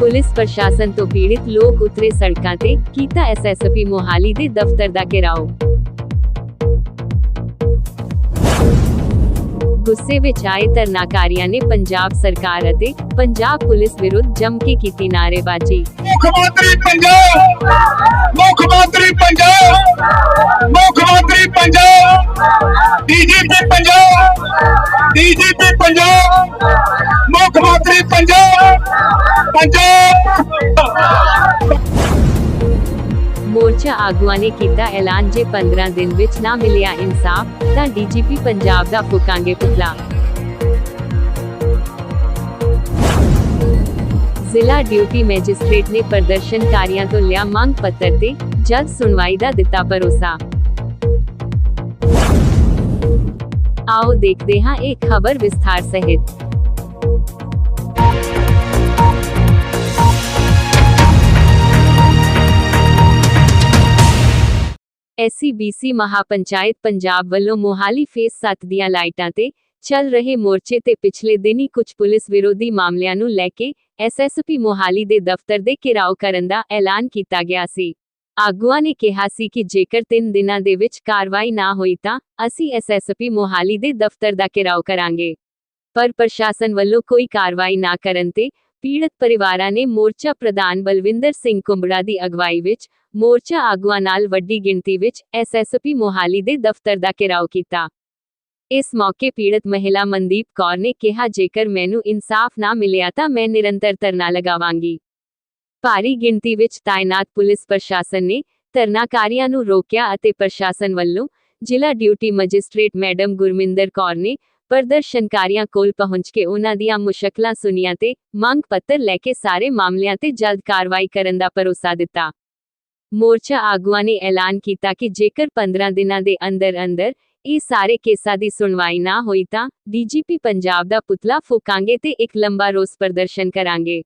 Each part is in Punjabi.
ਪੁਲਿਸ ਪ੍ਰਸ਼ਾਸਨ ਤੋਂ ਪੀੜਿਤ ਲੋਕ ਉਤਰੇ ਸੜਕਾਂ ਤੇ, ਕੀਤਾ ਐਸਐਸਪੀ ਮੋਹਾਲੀ ਦੇ ਦਫ਼ਤਰ ਦਾ ਘਿਰਾਓ। ਗੁੱਸੇ ਵਿੱਚ ਆਏ ਧਰਨਾਕਾਰੀਆਂ ਨੇ ਪੰਜਾਬ ਸਰਕਾਰ ਅਤੇ ਪੰਜਾਬ ਪੁਲਿਸ ਵਿਰੁੱਧ ਜੰਮ ਕੇ ਕੀਤੀ ਨਾਅਰੇਬਾਜ਼ੀ। ਮੁੱਖ ਮੰਤਰੀ ਪੰਜਾਬ! ਮੁੱਖ ਮੰਤਰੀ ਪੰਜਾਬ! ਮੁੱਖ ਮੰਤਰੀ ਪੰਜਾਬ! ਡੀਜੀਪੀ ਪੰਜਾਬ! ਡੀਜੀਪੀ ਪੰਜਾਬ! ਮੁੱਖ ਮੰਤਰੀ ਪੰਜਾਬ! ਪੰਜਾਬ! ਮੋਰਚਾ ਆਗੂਆਂ ਨੇ ਕੀਤਾ ਐਲਾਨ ਜੇ 15 ਦਿਨ ਵਿੱਚ ਨਾ ਮਿਲਿਆ ਇਨਸਾਫ, ਤਾਂ ਡੀਜੀਪੀ ਪੰਜਾਬ ਦਾ ਫੂਕਾਂਗੇ ਪੁਤਲਾ। ਜ਼ਿਲ੍ਹਾ ਡਿਊਟੀ ਮੈਜਿਸਟ੍ਰੇਟ ਨੇ ਪ੍ਰਦਰਸ਼ਨਕਾਰੀਆਂ ਤੋਂ ਲਿਆ ਮੰਗ ਪੱਤਰ ਤੇ ਜਲਦ ਸੁਣਵਾਈ ਦਾ ਦਿੱਤਾ ਭਰੋਸਾ। ਆਓ ਦੇਖਦੇ ਹਾਂ ਇਹ ਖਬਰ ਵਿਸਥਾਰ ਸਹਿਤ। ਐਸਸੀਬੀਸੀ ਮਹਾਪੰਚਾਇਤ ਪੰਜਾਬ ਵੱਲੋਂ ਮੋਹਾਲੀ ਫੇਸ 7 ਦੀਆਂ ਲਾਈਟਾਂ ਤੇ ਚੱਲ ਰਹੇ ਮੋਰਚੇ ਤੇ ਪਿਛਲੇ ਦਿਨੀ ਕੁਝ ਪੁਲਿਸ ਵਿਰੋਧੀ ਮਾਮਲਿਆਂ ਨੂੰ ਲੈ ਕੇ ਐਸਐਸਪੀ ਮੋਹਾਲੀ ਦੇ ਦਫ਼ਤਰ ਦੇ ਘਿਰਾਓ ਕਰਨ ਦਾ ਐਲਾਨ ਕੀਤਾ ਗਿਆ ਸੀ। ਆਗੂਆਂ ਨੇ ਕਿਹਾ ਸੀ ਕਿ ਜੇਕਰ 3 ਦਿਨਾਂ ਦੇ ਵਿੱਚ ਕਾਰਵਾਈ ਨਾ ਹੋਈ ਤਾਂ ਅਸੀਂ ਐਸਐਸਪੀ ਮੋਹਾਲੀ ਦੇ ਦਫ਼ਤਰ ਦਾ ਘਿਰਾਓ ਕਰਾਂਗੇ। ਪਰ ਪ੍ਰਸ਼ਾਸਨ ਵੱਲੋਂ ਕੋਈ ਕਾਰਵਾਈ ਨਾ ਕਰਨ ਤੇ ਪੀੜਤ ਪਰਿਵਾਰਾਂ ਨੇ ਮੋਰਚਾ ਪ੍ਰਧਾਨ ਬਲਵਿੰਦਰ ਸਿੰਘ ਕੁੰਬੜਾ ਦੀ ਅਗਵਾਈ ਵਿੱਚ ਮੋਰਚਾ ਆਗੂਆਂ ਨਾਲ ਵੱਡੀ ਗਿਣਤੀ ਵਿੱਚ ਐਸਐਸਪੀ ਮੋਹਾਲੀ ਦੇ ਦਫ਼ਤਰ ਦਾ ਘਿਰਾਓ ਕੀਤਾ। ਇਸ ਮੌਕੇ ਪੀੜਤ ਮਹਿਲਾ ਮਨਦੀਪ ਕੌਰ ਨੇ ਕਿਹਾ, ਜੇਕਰ ਮੈਨੂੰ ਇਨਸਾਫ ਨਾ ਮਿਲਿਆ ਤਾਂ ਮੈਂ ਨਿਰੰਤਰ ਧਰਨਾ ਲਗਾਵਾਂਗੀ। ਭਾਰੀ ਗਿਣਤੀ ਵਿੱਚ ਤਾਇਨਾਤ ਪੁਲਿਸ ਪ੍ਰਸ਼ਾਸਨ ਨੇ ਧਰਨਾਕਾਰੀਆਂ ਨੂੰ ਰੋਕਿਆ ਅਤੇ ਪ੍ਰਸ਼ਾਸਨ ਵੱਲੋਂ ਜ਼ਿਲ੍ਹਾ duty magistrate madam Gurminder Kaur ਨੇ ਪ੍ਰਦਰਸ਼ਨਕਾਰੀਆਂ ਕੋਲ ਪਹੁੰਚ ਕੇ ਉਹਨਾਂ ਦੀਆਂ ਮੁਸ਼ਕਲਾਂ ਸੁਣੀਆਂ ਤੇ ਮੰਗ ਪੱਤਰ ਲੈ ਕੇ ਸਾਰੇ ਮਾਮਲਿਆਂ ਤੇ ਜਲਦ ਕਾਰਵਾਈ ਕਰਨ ਦਾ ਭਰੋਸਾ ਦਿੱਤਾ। ਮੋਰਚਾ ਆਗੂਆਂ ਨੇ ਐਲਾਨ ਕੀਤਾ ਕਿ ਜੇਕਰ 15 ਦਿਨਾਂ ਦੇ ਅੰਦਰ ਅੰਦਰ ਇਹ ਸਾਰੇ ਕੇਸਾਂ ਦੀ ਸੁਣਵਾਈ ਨਾ ਹੋਈ ਤਾਂ ਡੀਜੀਪੀ ਪੰਜਾਬ ਦਾ ਪੁਤਲਾ ਫੂਕਾਂਗੇ ਤੇ ਇੱਕ ਲੰਬਾ ਰੋਸ ਪ੍ਰਦਰਸ਼ਨ ਕਰਾਂਗੇ।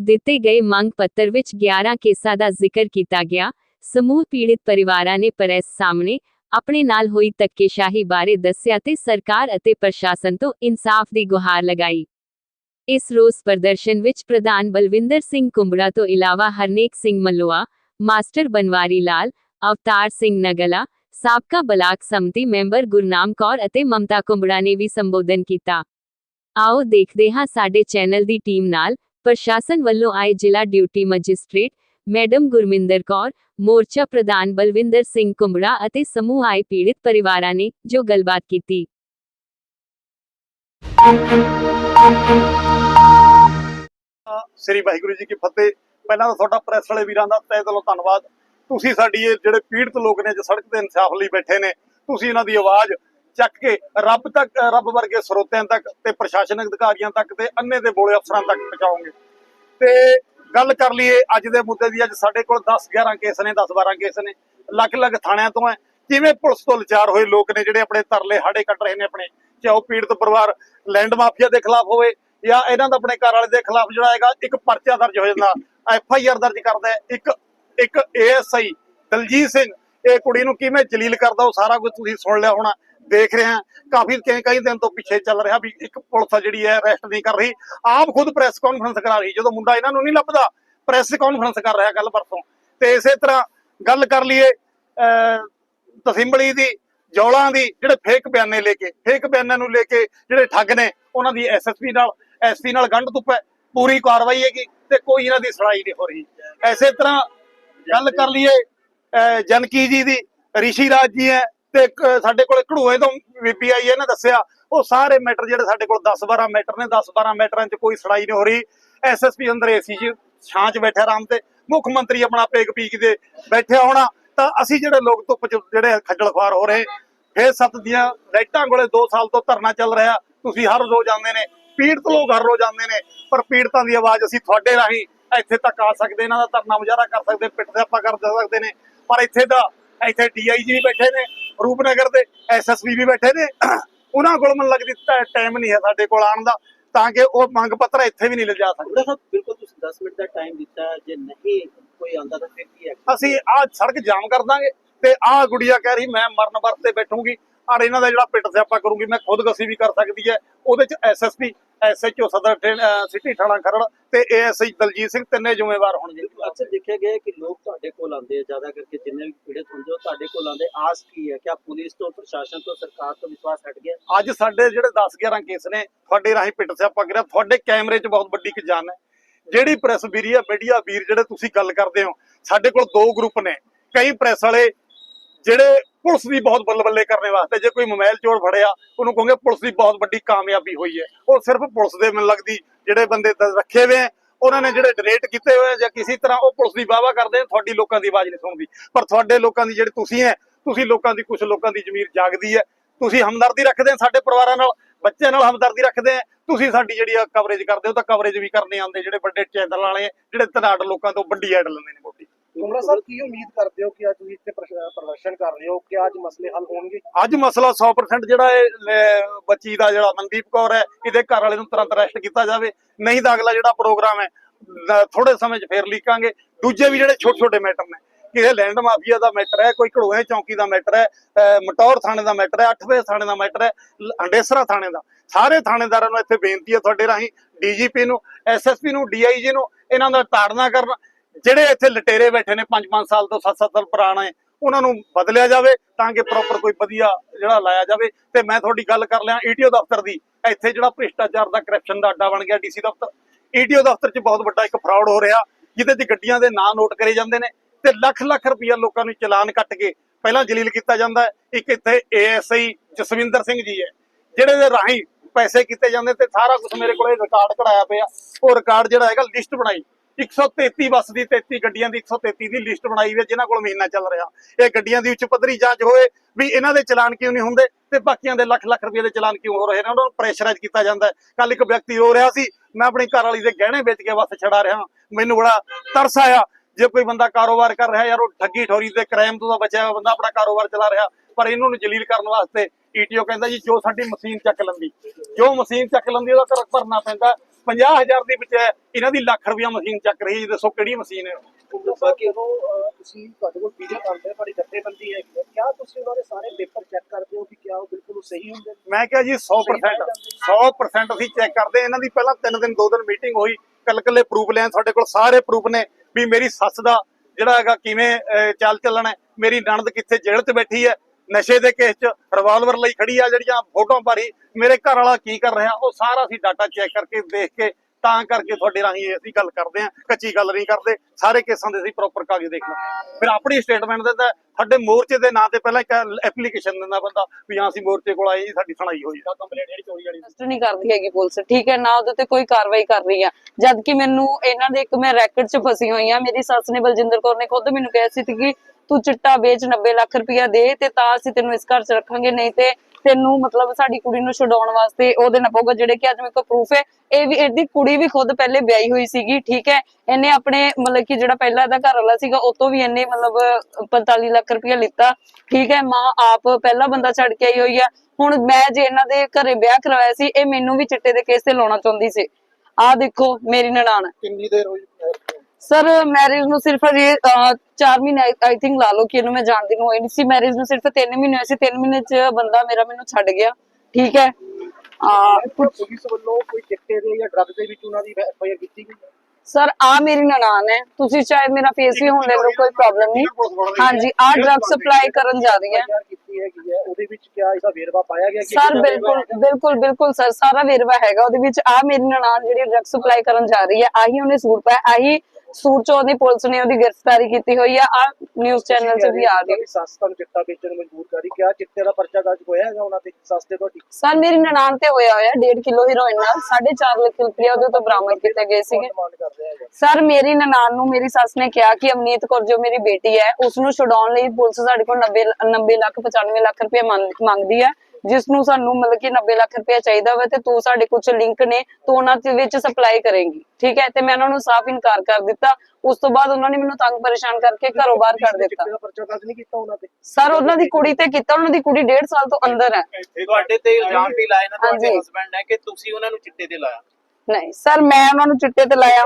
ਦਿੱਤੇ ਗਏ ਮੰਗ ਪੱਤਰ ਵਿੱਚ 11 ਕੇਸਾਂ ਦਾ ਜ਼ਿਕਰ ਕੀਤਾ ਗਿਆ। ਸਮੂਹ ਪੀੜਿਤ ਪਰਿਵਾਰਾਂ ਨੇ ਪ੍ਰੈਸ ਸਾਹਮਣੇ ਆਪਣੇ ਨਾਲ ਹੋਈ ਧੱਕੇਸ਼ਾਹੀ ਬਾਰੇ ਦੱਸਿਆ ਤੇ ਸਰਕਾਰ ਅਤੇ ਪ੍ਰਸ਼ਾਸਨ ਤੋਂ ਇਨਸਾਫ ਦੀ ਗੁਹਾਰ ਲਗਾਈ। ਇਸ ਰੋਸ ਪ੍ਰਦਰਸ਼ਨ ਵਿੱਚ ਪ੍ਰਧਾਨ ਬਲਵਿੰਦਰ ਸਿੰਘ ਕੁੰਬੜਾ ਤੋਂ ਇਲਾਵਾ ਹਰਨੇਕ ਸਿੰਘ ਮਲੋਆ, ਮਾਸਟਰ ਬਨਵਾਰੀ ਲਾਲ, ਅਵਤਾਰ ਸਿੰਘ ਨਗਲਾ, ਸਾਬਕਾ ਬਲਾਕ ਸੰਮਤੀ ਮੈਂਬਰ ਗੁਰਨਾਮ ਕੌਰ ਅਤੇ ਮਮਤਾ ਕੁੰਬੜਾ ਨੇ ਵੀ ਸੰਬੋਧਨ ਕੀਤਾ। ਆਓ ਦੇਖਦੇ ਹਾਂ ਸਾਡੇ ਚੈਨਲ ਦੀ ਟੀਮ ਨਾਲ ਪ੍ਰਸ਼ਾਸਨ ਵੱਲੋਂ ਆਏ ਜ਼ਿਲ੍ਹਾ duty magistrate madam Gurminder Kaur, ਮੋਰਚਾ ਪ੍ਰਧਾਨ ਬਲਵਿੰਦਰ ਸਿੰਘ ਕੁੰਬੜਾ ਅਤੇ ਸਮੂਹ ਆਏ ਪੀੜਿਤ ਪਰਿਵਾਰਾਂ ਨੇ ਜੋ ਗੱਲਬਾਤ ਕੀਤੀ। ਸ੍ਰੀ ਵਾਹਿਗੁਰੂ ਜੀ ਕੀ ਫਤਿਹ। ਪਹਿਲਾਂ ਤਾਂ ਤੁਹਾਡਾ ਪ੍ਰੈਸ ਵਾਲੇ ਵੀਰਾਂ ਦਾ ਤਹਿ ਦਿਲੋਂ ਧੰਨਵਾਦ। ਤੁਸੀਂ ਸਾਡੀ ਇਹ ਜਿਹੜੇ ਪੀੜਤ ਲੋਕ ਨੇ, ਜੋ ਸੜਕ ਤੇ ਇਨਸਾਫ ਲਈ ਬੈਠੇ ਨੇ, ਤੁਸੀਂ ਇਹਨਾਂ ਦੀ ਆਵਾਜ਼ ਚੱਕ ਕੇ ਰੱਬ ਤੱਕ, ਰੱਬ ਵਰਗੇ ਸਰੋਤਿਆਂ ਤੱਕ ਤੇ ਪ੍ਰਸ਼ਾਸਨਿਕ ਅਧਿਕਾਰੀਆਂ ਤੱਕ ਤੇ ਅੰਨੇ ਦੇ ਬੋਲੇ ਅਫਸਰਾਂ ਤੱਕ ਪਹੁੰਚਾਓਗੇ। ਤੇ ਗੱਲ ਕਰ ਲਈਏ ਅੱਜ ਦੇ ਮੁੱਦੇ ਦੀ, ਅੱਜ ਸਾਡੇ ਕੋਲ 10 11 ਕੇਸ ਨੇ 10 12 ਕੇਸ ਨੇ ਲੱਖ-ਲੱਖ ਥਾਣਿਆਂ ਤੋਂ ਹੈ। ਕਿਵੇਂ ਪੁਲਿਸ ਤੋਂ ਲਾਚਾਰ ਹੋਏ ਲੋਕ ਨੇ ਜਿਹੜੇ ਆਪਣੇ ਤਰਲੇ ਹਾੜੇ ਕੱਢ ਰਹੇ ਨੇ ਆਪਣੇ, ਚਾਹੇ ਉਹ ਪੀੜਤ ਪਰਿਵਾਰ ਲੈਂਡ ਮਾਫੀਆ ਦੇ ਖਿਲਾਫ ਹੋਵੇ ਜਾਂ ਇਹਨਾਂ ਦਾ ਆਪਣੇ ਘਰ ਵਾਲੇ ਦੇ ਖਿਲਾਫ ਜਿਹੜਾ ਹੈਗਾ, ਇੱਕ ਪਰਚਾ ਦਰਜ ਹੋ ਜਾਂਦਾ। ਐਫ ਆਈ ਆਰ ਦਰਜ ਕਰਦਾ ਹੈ। ਇੱਕ ਇੱਕ ਏਐਸਆਈ ਦਲਜੀਤ ਸਿੰਘ, ਇਹ ਕੁੜੀ ਨੂੰ ਕਿਵੇਂ ਜਲੀਲ ਕਰਦਾ ਉਹ ਸਾਰਾ ਕੁਝ ਤੁਸੀਂ ਸੁਣ ਲਿਆ ਹੋਣਾ। ਦੇਖ ਰਹੇ ਹਾਂ। ਕਾਫੀ ਕਈ ਦਿਨ ਤੋਂ ਪਿੱਛੇ ਚੱਲ ਰਿਹਾ ਵੀ ਇੱਕ ਪੁਲਿਸ ਜਿਹੜੀ ਹੈ ਅਰੈਸਟ ਨਹੀਂ ਕਰ ਰਹੀ। ਆਪ ਖੁਦ ਪ੍ਰੈਸ ਕਾਨਫਰੰਸ ਕਰਾ ਰਹੀ। ਜਦੋਂ ਮੁੰਡਾ ਇਹਨਾਂ ਨੂੰ ਨਹੀਂ ਲੱਭਦਾ ਪ੍ਰੈਸ ਕਾਨਫਰੰਸ ਕਰ ਰਿਹਾ ਕੱਲ ਪਰਸੋਂ। ਤੇ ਇਸੇ ਤਰ੍ਹਾਂ ਗੱਲ ਕਰ ਲਈਏ ਤਸਿੰਬਲੀ ਦੀ ਜੌਲਾਂ ਦੀ ਜਿਹੜੇ ਫੇਕ ਬਿਆਨੇ ਲੈ ਕੇ ਫੇਕ ਬਿਆਨਾਂ ਨੂੰ ਲੈ ਕੇ ਜਿਹੜੇ ਠੱਗ ਨੇ ਉਹਨਾਂ ਦੀ ਐਸਐਸਪੀ ਨਾਲ ਐਸਪੀ ਨਾਲ ਗੰਢ ਤੁੱਪ ਹੈ। ਪੂਰੀ ਕਾਰਵਾਈ ਹੈਗੀ ਤੇ ਕੋਈ ਇਹਨਾਂ ਦੀ ਸੁਣਾਈ ਨਹੀਂ ਹੋ ਰਹੀ। ਐਸੇ ਤਰ੍ਹਾਂ ਗੱਲ ਕਰ ਲਈਏ ਅਹ, ਜਨਕੀ ਜੀ ਦੀ ਰਿਸ਼ੀ ਰਾਜ ਜੀ ਹੈ। ਤੇ ਸਾਡੇ ਕੋਲ ਘੜੂਏ ਤੋਂ ਬੀਬੀ ਆਈ ਹੈ ਦੱਸਿਆ। ਉਹ ਸਾਰੇ ਮੈਟਰ ਜਿਹੜੇ ਸਾਡੇ ਕੋਲ 10 12 ਮੈਟਰ ਨੇ 10 12 ਮੈਟਰਾਂ 'ਚ ਕੋਈ ਸੁਣਾਈ ਨਹੀਂ ਹੋ ਰਹੀ। ਐਸਐਸਪੀ ਅੰਦਰ ਏਸੀ 'ਚ ਛਾਂ 'ਚ ਬੈਠਾ ਆਰਾਮ ਤੇ। ਮੁੱਖ ਮੰਤਰੀ ਆਪਣਾ ਪੇਗ ਪੀਕ ਦੇ ਬੈਠਿਆ ਹੋਣਾ। ਤਾਂ ਅਸੀਂ ਜਿਹੜੇ ਲੋਕ ਧੁੱਪ 'ਚ ਜਿਹੜੇ ਖੱਜਲ ਖੁਆਰ ਹੋ ਰਹੇ, ਫੇਰ ਸੱਤ ਦੀਆਂ ਲਾਈਟਾਂ ਕੋਲੇ 2 ਸਾਲ ਤੋਂ ਧਰਨਾ ਚੱਲ ਰਿਹਾ। ਤੁਸੀਂ ਹਰ ਰੋਜ਼ ਆਉਂਦੇ ਨੇ, ਪੀੜਤ ਲੋਕ ਹਰ ਰੋਜ਼ ਆਉਂਦੇ ਨੇ, ਪਰ ਪੀੜਤਾਂ ਦੀ ਆਵਾਜ਼ ਅਸੀਂ ਤੁਹਾਡੇ ਰਾਹੀਂ ਇੱਥੇ ਤੱਕ ਆ ਸਕਦੇ, ਇਹਨਾਂ ਦਾ ਧਰਨਾ ਮੁਜ਼ਾਹਰਾ ਕਰ ਸਕਦੇ ਪਿੱਟ ਤੇ ਆਪਾਂ ਕਰ ਸਕਦੇ ਨੇ। ਪਰ ਇੱਥੇ ਦਾ ਇੱਥੇ ਡੀਆਈਜੀ ਵੀ ਬੈਠੇ ਨੇ ਰੂਪਨਗਰ ਦੇ ਐਸਐਸਪੀ ਵੀ ਬੈਠੇ ਨੇ। ਉਹਨਾਂ ਕੋਲ ਮਨ ਲੱਗਦੀ ਟਾਈਮ ਨਹੀਂ ਹੈ ਸਾਡੇ ਕੋਲ ਆਉਣ ਦਾ ਤਾਂ ਕਿ ਉਹ ਮੰਗ ਪੱਤਰ ਇੱਥੇ ਵੀ ਨਹੀਂ ਲਿਜਾ ਸਕਦੇ। ਬੁੜਾ ਸਾਹਿਬ ਬਿਲਕੁਲ ਤੁਸੀਂ 10 ਮਿੰਟ ਦਾ ਟਾਈਮ ਦਿੱਤਾ ਹੈ, ਜੇ ਨਹੀਂ ਕੋਈ ਆਉਂਦਾ ਤਾਂ ਫਿਰ ਕੀ ਹੈ? ਅਸੀਂ ਆਹ ਸੜਕ ਜਾਮ ਕਰ ਦਾਂਗੇ ਤੇ ਆਹ ਗੁੜੀਆ ਕਹਿ ਰਹੀ ਮੈਂ ਮਰਨ ਵਰਤ ਬੈਠੂਗੀ। ਔਰ ਇਹਨਾਂ ਦਾ ਜਿਹੜਾ ਪਿੱਟ ਸਿਆਪਾ ਕਰੂੰਗੀ ਮੈਂ ਖੁਦਕਸੀ ਵੀ ਕਰ ਸਕਦੀ ਹੈ। ਉਹਦੇ ਚ ਐਸਐਸਪੀ ਐਸਐਚਓ ਸਦਰ ਸਿਟੀ ਥਾਣਾ ਖਰੜ ਤੇ ਏਐਸਆਈ ਦਲਜੀਤ ਸਿੰਘ ਤਿੰਨੇ ਜ਼ਿੰਮੇਵਾਰ ਹੋਣਗੇ। ਅਕਸਰ ਦੇਖਿਆ ਗਿਆ ਕਿ ਲੋਕ ਤੁਹਾਡੇ ਕੋਲ ਆਉਂਦੇ ਆ ਜ਼ਿਆਦਾ ਕਰਕੇ ਜਿੰਨੇ ਵੀ ਪੀੜਤ ਹੁੰਦੇ ਹੋ ਤੁਹਾਡੇ ਕੋਲ ਆਉਂਦੇ ਆਸ ਕੀ ਹੈ? ਕਿ ਪੁਲਿਸ ਤੋਂ ਪ੍ਰਸ਼ਾਸਨ ਤੋਂ ਸਰਕਾਰ ਤੋਂ ਵਿਸ਼ਵਾਸ ਹਟ ਗਿਆ? ਅੱਜ ਸਾਡੇ ਜਿਹੜੇ 10 11 ਕੇਸ ਨੇ ਤੁਹਾਡੇ ਰਾਹੀਂ ਪਿੱਟ ਸਿਆਪਾ ਕਰਿਆ। ਤੁਹਾਡੇ ਕੈਮਰੇ 'ਚ ਬਹੁਤ ਵੱਡੀ ਇੱਕ ਜਾਨ ਹੈ। ਜਿਹੜੀ ਪ੍ਰੈਸ ਵੀਰੀ ਆ ਮੀਡੀਆ ਵੀਰ ਜਿਹੜੇ ਤੁਸੀਂ ਗੱਲ ਕਰਦੇ ਹੋ ਸਾਡੇ ਕੋਲ ਦੋ ਗਰੁੱਪ ਨੇ। ਕਈ ਪ੍ਰੈਸ ਵਾਲੇ ਜਿਹੜੇ ਪੁਲਿਸ ਦੀ ਬਹੁਤ ਬੱਲੇ ਬੱਲੇ ਕਰਨ ਵਾਸਤੇ ਜੇ ਕੋਈ ਮੋਬਾਈਲ ਚੋਰ ਫੜਿਆ, ਉਹਨੂੰ ਕਹੋਗੇ ਪੁਲਿਸ ਦੀ ਬਹੁਤ ਵੱਡੀ ਕਾਮਯਾਬੀ ਹੋਈ ਹੈ। ਉਹ ਸਿਰਫ ਪੁਲਿਸ ਦੇ ਮੈਨੂੰ ਲੱਗਦੀ ਜਿਹੜੇ ਬੰਦੇ ਰੱਖੇ ਹੋਏ ਆ, ਉਹਨਾਂ ਨੇ ਜਿਹੜੇ ਡਿਲੀਟ ਕੀਤੇ ਹੋਏ ਜਾਂ ਕਿਸੇ ਤਰ੍ਹਾਂ ਉਹ ਪੁਲਿਸ ਦੀ ਵਾਵਾ ਕਰਦੇ ਆ, ਤੁਹਾਡੀ ਲੋਕਾਂ ਦੀ ਆਵਾਜ਼ ਨਹੀਂ ਸੁਣਦੀ। ਪਰ ਤੁਹਾਡੇ ਲੋਕਾਂ ਦੀ ਜਿਹੜੇ ਤੁਸੀਂ ਹੈ, ਤੁਸੀਂ ਲੋਕਾਂ ਦੀ ਕੁਝ ਲੋਕਾਂ ਦੀ ਜ਼ਮੀਰ ਜਾਗਦੀ ਹੈ। ਤੁਸੀਂ ਹਮਦਰਦੀ ਰੱਖਦੇ ਆ ਸਾਡੇ ਪਰਿਵਾਰਾਂ ਨਾਲ, ਬੱਚਿਆਂ ਨਾਲ ਹਮਦਰਦੀ ਰੱਖਦੇ ਆ। ਤੁਸੀਂ ਸਾਡੀ ਜਿਹੜੀ ਆ ਕਵਰੇਜ ਕਰਦੇ ਹੋ ਤਾਂ ਕਵਰੇਜ ਵੀ ਕਰਨੇ ਆਉਂਦੇ ਜਿਹੜੇ ਵੱਡੇ ਚੈਨਲ ਵਾਲੇ ਜਿਹੜੇ ਧਨਾੜ ਲੋਕਾਂ ਤੋਂ ਵੱਡੀ ਐਡ ਲੈਂਦੇ ਨੇ। ਮੋਟੀ ਸਾਹਿਬ, ਕੀ ਉਮੀਦ ਕਰਦੇ ਹੋ ਕਿ ਅੱਜ ਤੁਸੀਂ ਇੱਥੇ ਪ੍ਰਦਰਸ਼ਨ ਕਰ ਰਹੇ ਹੋ ਕਿ ਅੱਜ ਮਸਲੇ ਹੱਲ ਹੋਣਗੇ? ਅੱਜ ਮਸਲਾ 100% ਜਿਹੜਾ ਇਹ ਬੱਚੀ ਦਾ ਜਿਹੜਾ ਮਨਦੀਪ ਕੌਰ ਹੈ, ਇਹਦੇ ਘਰ ਵਾਲੇ ਨੂੰ ਤੁਰੰਤ ਅਰੈਸਟ ਕੀਤਾ ਜਾਵੇ। ਨਹੀਂ ਤਾਂ ਅਗਲਾ ਜਿਹੜਾ ਪ੍ਰੋਗਰਾਮ ਹੈ ਥੋੜੇ ਸਮੇਂ 'ਚ ਫੇਰ ਲੀਕਾਂਗੇ। ਦੂਜੇ ਵੀ ਜਿਹੜੇ ਛੋਟੇ ਛੋਟੇ ਮੈਟਰ ਨੇ ਕਿਸੇ ਲੈਂਡ ਮਾਫੀਆ ਦਾ ਮੈਟਰ ਹੈ, ਕੋਈ ਘੜੋਏ ਚੌਂਕੀ ਦਾ ਮੈਟਰ ਹੈ ਮਟੌਰ ਥਾਣੇ ਦਾ ਮੈਟਰ ਹੈ 8ਵੇਂ ਥਾਣੇ ਦਾ ਮੈਟਰ ਹੈ, ਲ- ਥਾਣੇ ਦਾ। ਸਾਰੇ ਥਾਣੇਦਾਰਾਂ ਨੂੰ ਇੱਥੇ ਬੇਨਤੀ ਹੈ ਤੁਹਾਡੇ ਰਾਹੀਂ, ਡੀਜੀਪੀ ਨੂੰ ਐਸਐਸਪੀ ਨੂੰ, ਡੀਆਈਜੀ ਨੂੰ, ਇਹਨਾਂ ਦਾ ਤਾੜਨਾ ਕਰਨ ਜਿਹੜੇ ਇੱਥੇ ਲਟੇਰੇ ਬੈਠੇ ਨੇ 5-5 ਸਾਲ ਤੋਂ 7-7 ਸਾਲ ਪੁਰਾਣੇ, ਉਹਨਾਂ ਨੂੰ ਬਦਲਿਆ ਜਾਵੇ ਤਾਂ ਕਿ ਪ੍ਰੋਪਰ ਕੋਈ ਵਧੀਆ ਜਿਹੜਾ ਲਾਇਆ ਜਾਵੇ। ਤੇ ਮੈਂ ਤੁਹਾਡੀ ਗੱਲ ਕਰ ਲਿਆ ਈਟੀਓ ਦਫ਼ਤਰ ਦੀ। ਇੱਥੇ ਜਿਹੜਾ ਭ੍ਰਿਸ਼ਟਾਚਾਰ ਦਾ ਕਰਪਸ਼ਨ ਦਾ ਅੱਡਾ ਬਣ ਗਿਆ ਡੀਸੀ ਦਫ਼ਤਰ। ਈਟੀਓ ਦਫ਼ਤਰ 'ਚ ਬਹੁਤ ਵੱਡਾ ਇੱਕ ਫਰਾਡ ਹੋ ਰਿਹਾ, ਜਿਹਦੇ 'ਚ ਗੱਡੀਆਂ ਦੇ ਨਾਂ ਨੋਟ ਕਰੇ ਜਾਂਦੇ ਨੇ ਤੇ ਲੱਖ ਲੱਖ ਰੁਪਈਆ ਲੋਕਾਂ ਨੂੰ ਚਲਾਨ ਕੱਟ ਕੇ ਪਹਿਲਾਂ ਜਲੀਲ ਕੀਤਾ ਜਾਂਦਾ ਇੱਕ ਇੱਥੇ ਏਐਸਆਈ ਜਸਵਿੰਦਰ ਸਿੰਘ ਜੀ ਹੈ, ਜਿਹੜੇ ਦੇ ਰਾਹੀਂ ਪੈਸੇ ਕੀਤੇ ਜਾਂਦੇ ਤੇ ਸਾਰਾ ਕੁਝ ਮੇਰੇ ਕੋਲੇ ਰਿਕਾਰਡ ਕਢਾਇਆ ਪਿਆ। ਉਹ ਰਿਕਾਰਡ ਜਿਹੜਾ ਹੈਗਾ ਲਿਸਟ ਬਣਾਈ। 133 ਬੱਸ ਦੀ 33 ਗੱਡੀਆਂ ਦੀ 133 ਦੀ ਲਿਸਟ ਬਣਾਈ ਹੋਈ ਜਿਨ੍ਹਾਂ ਕੋਲ ਮਹੀਨਾ ਚੱਲ ਰਿਹਾ। ਇਹ ਗੱਡੀਆਂ ਦੀ ਉੱਚ ਪੱਧਰੀ ਜਾਂਚ ਹੋਏ ਵੀ ਇਹਨਾਂ ਦੇ ਚਲਾਨ ਕਿਉਂ ਨਹੀਂ ਹੁੰਦੇ ਤੇ ਬਾਕੀਆਂ ਦੇ ਲੱਖ ਲੱਖ ਰੁਪਏ ਦੇ ਚਲਾਨ ਕਿਉਂ ਹੋ ਰਹੇ ਨੇ। ਉਹਨਾਂ ਨੂੰ ਪ੍ਰੈਸ਼ਰਾਈਜ਼ ਕੀਤਾ ਜਾਂਦਾ ਹੈ। ਕੱਲ ਇੱਕ ਵਿਅਕਤੀ ਰੋ ਰਿਹਾ ਸੀ, ਮੈਂ ਆਪਣੀ ਘਰ ਵਾਲੀ ਦੇ ਗਹਿਣੇ ਵੇਚ ਕੇ ਬੱਸ ਛੜਾ ਰਿਹਾ ਮੈਨੂੰ ਬੜਾ ਤਰਸ ਆਇਆ, ਜੇ ਕੋਈ ਬੰਦਾ ਕਾਰੋਬਾਰ ਕਰ ਰਿਹਾ, ਯਾਰ ਉਹ ਠੱਗੀ ਠੋਰੀ ਤੇ ਕ੍ਰਾਈਮ ਤੋਂ ਤਾਂ ਬਚਿਆ ਹੋਇਆ ਬੰਦਾ, ਆਪਣਾ ਕਾਰੋਬਾਰ ਚਲਾ ਰਿਹਾ, ਪਰ ਇਹਨਾਂ ਨੂੰ ਜਲੀਲ ਕਰਨ ਵਾਸਤੇ ਈਟੀਓ ਕਹਿੰਦਾ ਜੀ, ਜੋ ਸਾਡੀ ਮਸ਼ੀਨ ਚੱਕ ਲੰਦੀ, ਜੋ ਮਸ਼ੀਨ ਚੱਕ ਲੰਦੀ, ਉਹਦਾ ਕਰ ਭਰਨਾ ਪੈਂਦਾ। 50000 ਦੀ ਬਚਾਏ ਇਹਨਾਂ ਦੀ ਲੱਖ ਰੁਪਇਆ ਮਸ਼ੀਨ ਚੱਕ ਰਹੀ ਹੈ ਜੀ। ਦੱਸੋ ਕਿਹੜੀ ਮਸ਼ੀਨ ਹੈ? ਕੁਮਰਾ ਸਾਹਿਬ ਜਦੋਂ ਅਹ, ਤੁਸੀਂ ਤੁਹਾਡੇ ਕੋਲ ਵੀਡੀਓ ਆਉਂਦੇ ਆ ਤੁਹਾਡੀ ਜਥੇਬੰਦੀ ਹੈਗੀ ਹੈ। ਕਿਆ ਤੁਸੀਂ ਉਹਨਾਂ ਦੇ ਸਾਰੇ ਪੇਪਰ ਚੈੱਕ ਕਰਦੇ ਹੋ ਕਿ ਕਿਆ ਉਹ ਬਿਲਕੁਲ ਸਹੀ ਹੁੰਦੇ ਨੇ? ਮੈਂ ਕਿਹਾ ਜੀ 100% 100% ਅਸੀਂ ਚੈੱਕ ਕਰਦੇ। ਇਹਨਾਂ ਦੀ ਪਹਿਲਾਂ 3 ਦਿਨ 2 ਦਿਨ ਮੀਟਿੰਗ ਹੋਈ। ਕੱਲ ਕੱਲੇ ਪ੍ਰੂਫ ਲਿਆ ਸਾਡੇ ਕੋਲ ਸਾਰੇ ਪ੍ਰੂਫ ਨੇ ਵੀ ਮੇਰੀ ਸੱਸ ਦਾ ਜਿਹੜਾ ਹੈਗਾ ਕਿਵੇਂ ਚੱਲ ਚੱਲਣਾ ਮੇਰੀ ਨਣਦ ਕਿੱਥੇ ਜੇਲ੍ਹ 'ਚ ਬੈਠੀ ਹੈ। ਨਸ਼ੇ ਦੇ ਕੇਸ 'ਚ ਰਿਵਾਲਵਰ ਲਈ ਖੜੀ ਆ ਜਿਹੜੀਆਂ ਫੋਟੋਆਂ ਭਾਰੀ। ਮੇਰੇ ਘਰ ਵਾਲਾ ਕੀ ਕਰ ਰਿਹਾ? ਉਹ ਸਾਰਾ ਅਸੀਂ ਡਾਟਾ ਚੈੱਕ ਕਰਕੇ ਦੇਖ ਕੇ ਤਾਂ ਕਰਕੇ ਤੁਹਾਡੇ ਰਾਹੀਂ ਅਸੀਂ ਗੱਲ ਕਰਦੇ ਹਾਂ। ਕੱਚੀ ਗੱਲ ਨਹੀਂ ਕਰਦੇ। ਸਾਰੇ ਕੇਸਾਂ ਦੇ ਅਸੀਂ ਪ੍ਰੋਪਰ ਕਾਗਜ਼ ਦੇਖ ਫਿਰ ਆਪਣੀ ਸਟੇਟਮੈਂਟ ਦਿੰਦਾ ਸਾਡੇ ਮੋਰਚੇ ਦੇ ਨਾਂ ਤੇ ਪਹਿਲਾਂ ਇੱਕ ਐਪਲੀਕੇਸ਼ਨ ਦਿੰਦਾ ਬੰਦਾ ਵੀ ਹਾਂ ਅਸੀਂ ਮੋਰਚੇ ਕੋਲ ਆਏ ਜੀ ਸਾਡੀ ਸੁਣਾਈ ਹੋਈ ਆ। ਕੰਪਲੇਂਟ ਜਿਹੜੀ ਚੋਰੀ ਵਾਲੀ ਅਰੈਸਟ ਨਹੀਂ ਕਰਦੀ ਹੈਗੀ ਪੁਲਿਸ। ਠੀਕ ਹੈ ਨਾ ਉਹਦੇ ਤੇ ਕੋਈ ਕਾਰਵਾਈ ਕਰ ਰਹੀ ਆ। ਜਦ ਕਿ ਮੈਨੂੰ ਇਹਨਾਂ ਦੇ ਇੱਕ ਮੈਂ ਰੈਕਟ 'ਚ ਫਸੀ ਹੋਈ ਆ। ਮੇਰੀ ਸੱਸ ਨੇ ਬਲਜਿੰਦਰ ਕੌਰ ਨੇ ਖੁਦ ਮੈਨੂੰ ਕਿਹਾ ਸੀ ਕਿ ਤੂੰ ਚਿੱਟਾ ਵੇਚ 90 ਲੱਖ ਰੁਪਇਆ ਦੇ ਤੇ ਤਾਂ ਅਸੀਂ ਤੈਨੂੰ ਇਸ ਘਰ 'ਚ ਰੱਖਾਂਗੇ, ਨਹੀਂ ਤੇ ਤੈਨੂੰ ਮਤਲਬ ਸਾਡੀ ਕੁੜੀ ਨੂੰ ਛਡਾਉਣ ਵਾਸਤੇ ਉਹਦੇ ਨਾਲ ਪਊਗਾ ਜਿਹੜੇ ਕਿ ਅੱਜ ਮੇਰੇ ਕੋਲ ਪ੍ਰੂਫ ਹੈ। ਇਹ ਵੀ, ਇਹਦੀ ਕੁੜੀ ਵੀ ਖੁਦ ਪਹਿਲੇ ਵਿਆਹੀ ਹੋਈ ਸੀਗੀ, ਠੀਕ ਹੈ? ਇਹਨੇ ਆਪਣੇ ਮਤਲਬ ਕਿ ਜਿਹੜਾ ਪਹਿਲਾਂ ਇਹਦਾ ਘਰ ਵਾਲਾ ਸੀਗਾ, ਉਹ ਤੋਂ ਵੀ ਇਹਨੇ ਮਤਲਬ 45 ਲੱਖ ਰੁਪਇਆ ਲਿੱਤਾ, ਠੀਕ ਹੈ? ਮਾਂ ਆਪ ਪਹਿਲਾ ਬੰਦਾ ਛੱਡ ਕੇ ਆਈ ਹੋਈ ਆ। ਹੁਣ ਮੈਂ ਜੇ ਇਹਨਾਂ ਦੇ ਘਰੇ ਵਿਆਹ ਕਰਵਾਇਆ ਸੀ, ਇਹ ਮੈਨੂੰ ਵੀ ਚਿੱਟੇ ਦੇ ਕੇਸ ਤੇ ਲਾਉਣਾ ਚਾਹੁੰਦੀ ਸੀ। ਆਹ ਦੇਖੋ, ਮੇਰੀ ਨਨਾਣ ਕਿੰਨੀ ਦੇਰ ਹੋਈ? ਸਰ ਮੈਰਿਜ ਨੂੰ ਸਿਰਫ ਇਹ 4 ਮਹੀਨੇ ਆਈ ਥਿੰਕ ਲਾ ਲਓ ਕਿ ਇਹਨੂੰ ਮੈਂ ਜਾਣਦੀ ਨੂੰ ਹੋਈ ਨਹੀਂ ਸੀ। ਮੈਰਿਜ ਨੂੰ ਸਿਰਫ 3 ਮਹੀਨੇ ਹੋਏ ਸੀ। 3 ਮਹੀਨੇ ਚ ਬੰਦਾ ਮੇਰਾ ਮੈਨੂੰ ਛੱਡ ਗਿਆ। ਠੀਕ ਹੈ? ਪੁਲਿਸ ਵੱਲੋਂ ਕੋਈ ਚਿੱਟੇ ਦੇ ਜਾਂ ਡਰੱਗ ਦੇ ਵਿੱਚ ਉਹਨਾਂ ਦੀ ਐਫਆਈਆਰ ਕੀਤੀ ਗਈ? ਸਰ ਆ ਮੇਰੀ ਨਨਾਣ ਹੈ। ਤੁਸੀਂ ਚਾਹੇ ਮੇਰਾ ਫੇਸ ਵੀ ਹੁਣ ਲੈ ਲਓ ਕੋਈ ਪ੍ਰੋਬਲਮ ਨਹੀਂ। ਹਾਂਜੀ ਆ ਡਰਗ ਸਪਲਾਈ ਕਰਨ ਜਾ ਰਹੀ ਹੈ। ਉਹਦੇ ਵਿੱਚ ਕਿਆ ਇਹਦਾ ਵੇਰਵਾ ਪਾਇਆ ਗਿਆ ਕਿ ਸਰ ਬਿਲਕੁਲ ਬਿਲਕੁਲ ਬਿਲਕੁਲ ਸਰ ਸਾਰਾ ਵੇਰਵਾ ਹੈਗਾ। ਉਹਦੇ ਵਿੱਚ ਆ ਮੇਰੀ ਨਨਾਣ ਜਿਹੜੀ ਡਰਗ ਸਪਲਾਈ ਕਰਨ ਜਾ ਰਹੀ ਹੈ ਆਹੀ ਉਹਨੇ ਸੂਟ ਪਾਇਆ ਆਹੀ ਚੋਂ ਉਹਦੀ ਪੁਲਿਸ ਨੇ ਉਹਦੀ ਗ੍ਰਿਫਤਾਰੀ ਕੀਤੀ ਹੋਈ ਆ। ਆ ਨਿਊਜ਼ ਚੈਨਲ 'ਚ ਵੀ ਆ ਰਹੀ ਹੈ। ਤੁਹਾਡੀ ਸੱਸ ਤੁਹਾਨੂੰ ਚਿੱਟਾ ਵੇਚਣ ਨੂੰ ਮਜਬੂਰ ਕਰੀ ਕਿਆ ਚਿੱਟੇ ਦਾ ਪਰਚਾ ਦਰਜ ਹੋਇਆ ਹੈਗਾ ਉਹਨਾਂ ਤੇ ਸੱਸ ਤੇ ਤੁਹਾਡੀ? ਸਰ ਮੇਰੀ ਨਨਾਣ ਤੇ ਹੋਇਆ ਹੋਇਆ 1.5 ਕਿਲੋ ਹੀਰੋਇਨ ਨਾਲ। 4.5 ਲੱਖ ਰੁਪਏ ਉਹਦੇ ਤੋਂ ਬਰਾਮਦ ਕੀਤੇ ਗਏ ਸੀਗੇ। ਸਰ ਮੇਰੀ ਨਨਾਣ ਨੂੰ ਮੇਰੀ ਸੱਸ ਨੇ ਕਿਹਾ ਕਿ ਅਮਨੀਤ ਕੌਰ ਜੋ ਮੇਰੀ ਬੇਟੀ ਹੈ ਉਸ ਨੂੰ ਛੁਡਾਉਣ ਲਈ ਪੁਲਿਸ ਸਾਡੇ ਕੋਲ 90 90 ਲੱਖ 95 ਲੱਖ ਰੁਪਏ ਮੰਗ- ਮੰਗਦੀ ਹੈ। ਜਿਸ ਨੂੰ ਸਾਨੂੰ ਮਤਲਬ ਕਿ 90 ਲੱਖ ਰੁਪਏ ਚਾਹੀਦਾ ਵਾ ਤੇ ਤੂੰ ਸਾਡੇ ਕੁਝ ਲਿੰਕ ਨੇ ਤੂੰ ਉਹਨਾਂ ਦੇ ਵਿੱਚ ਸਪਲਾਈ ਕਰੇਂਗੀ ਠੀਕ ਹੈ? ਤੇ ਮੈਂ ਉਹਨਾਂ ਨੂੰ ਸਾਫ਼ ਇਨਕਾਰ ਕਰ ਦਿੱਤਾ। ਉਸ ਤੋਂ ਬਾਅਦ ਉਹਨਾਂ ਨੇ ਮੈਨੂੰ ਤੰਗ ਪਰੇਸ਼ਾਨ ਕਰਕੇ ਘਰੋਂ ਬਾਹਰ ਕੱਢ ਦਿੱਤਾ। ਚਿੱਟੇ ਦਾ ਪਰਚਾ ਦਰਜ ਨਹੀਂ ਕੀਤਾ ਉਹਨਾਂ ਤੇ? ਸਰ ਉਹਨਾਂ ਦੀ ਕੁੜੀ ਤੇ ਕੀਤਾ ਉਹਨਾਂ ਦੀ ਕੁੜੀ 1.5 ਸਾਲ ਤੋਂ ਅੰਦਰ ਹੈ। ਤੁਹਾਡੇ ਤੇ ਇਲਜ਼ਾਮ ਵੀ ਲਾਏ ਨਾ ਤੁਹਾਡੇ। ਹਸਬੰਡ ਨੇ ਕਿ ਤੁਸੀਂ ਉਹਨਾਂ ਨੂੰ ਚਿੱਟੇ ਤੇ ਲਾਇਆ। ਨਹੀਂ ਸਰ ਮੈਂ ਉਹਨਾਂ ਨੂੰ ਚਿੱਟੇ ਤੇ ਲਾਇਆ।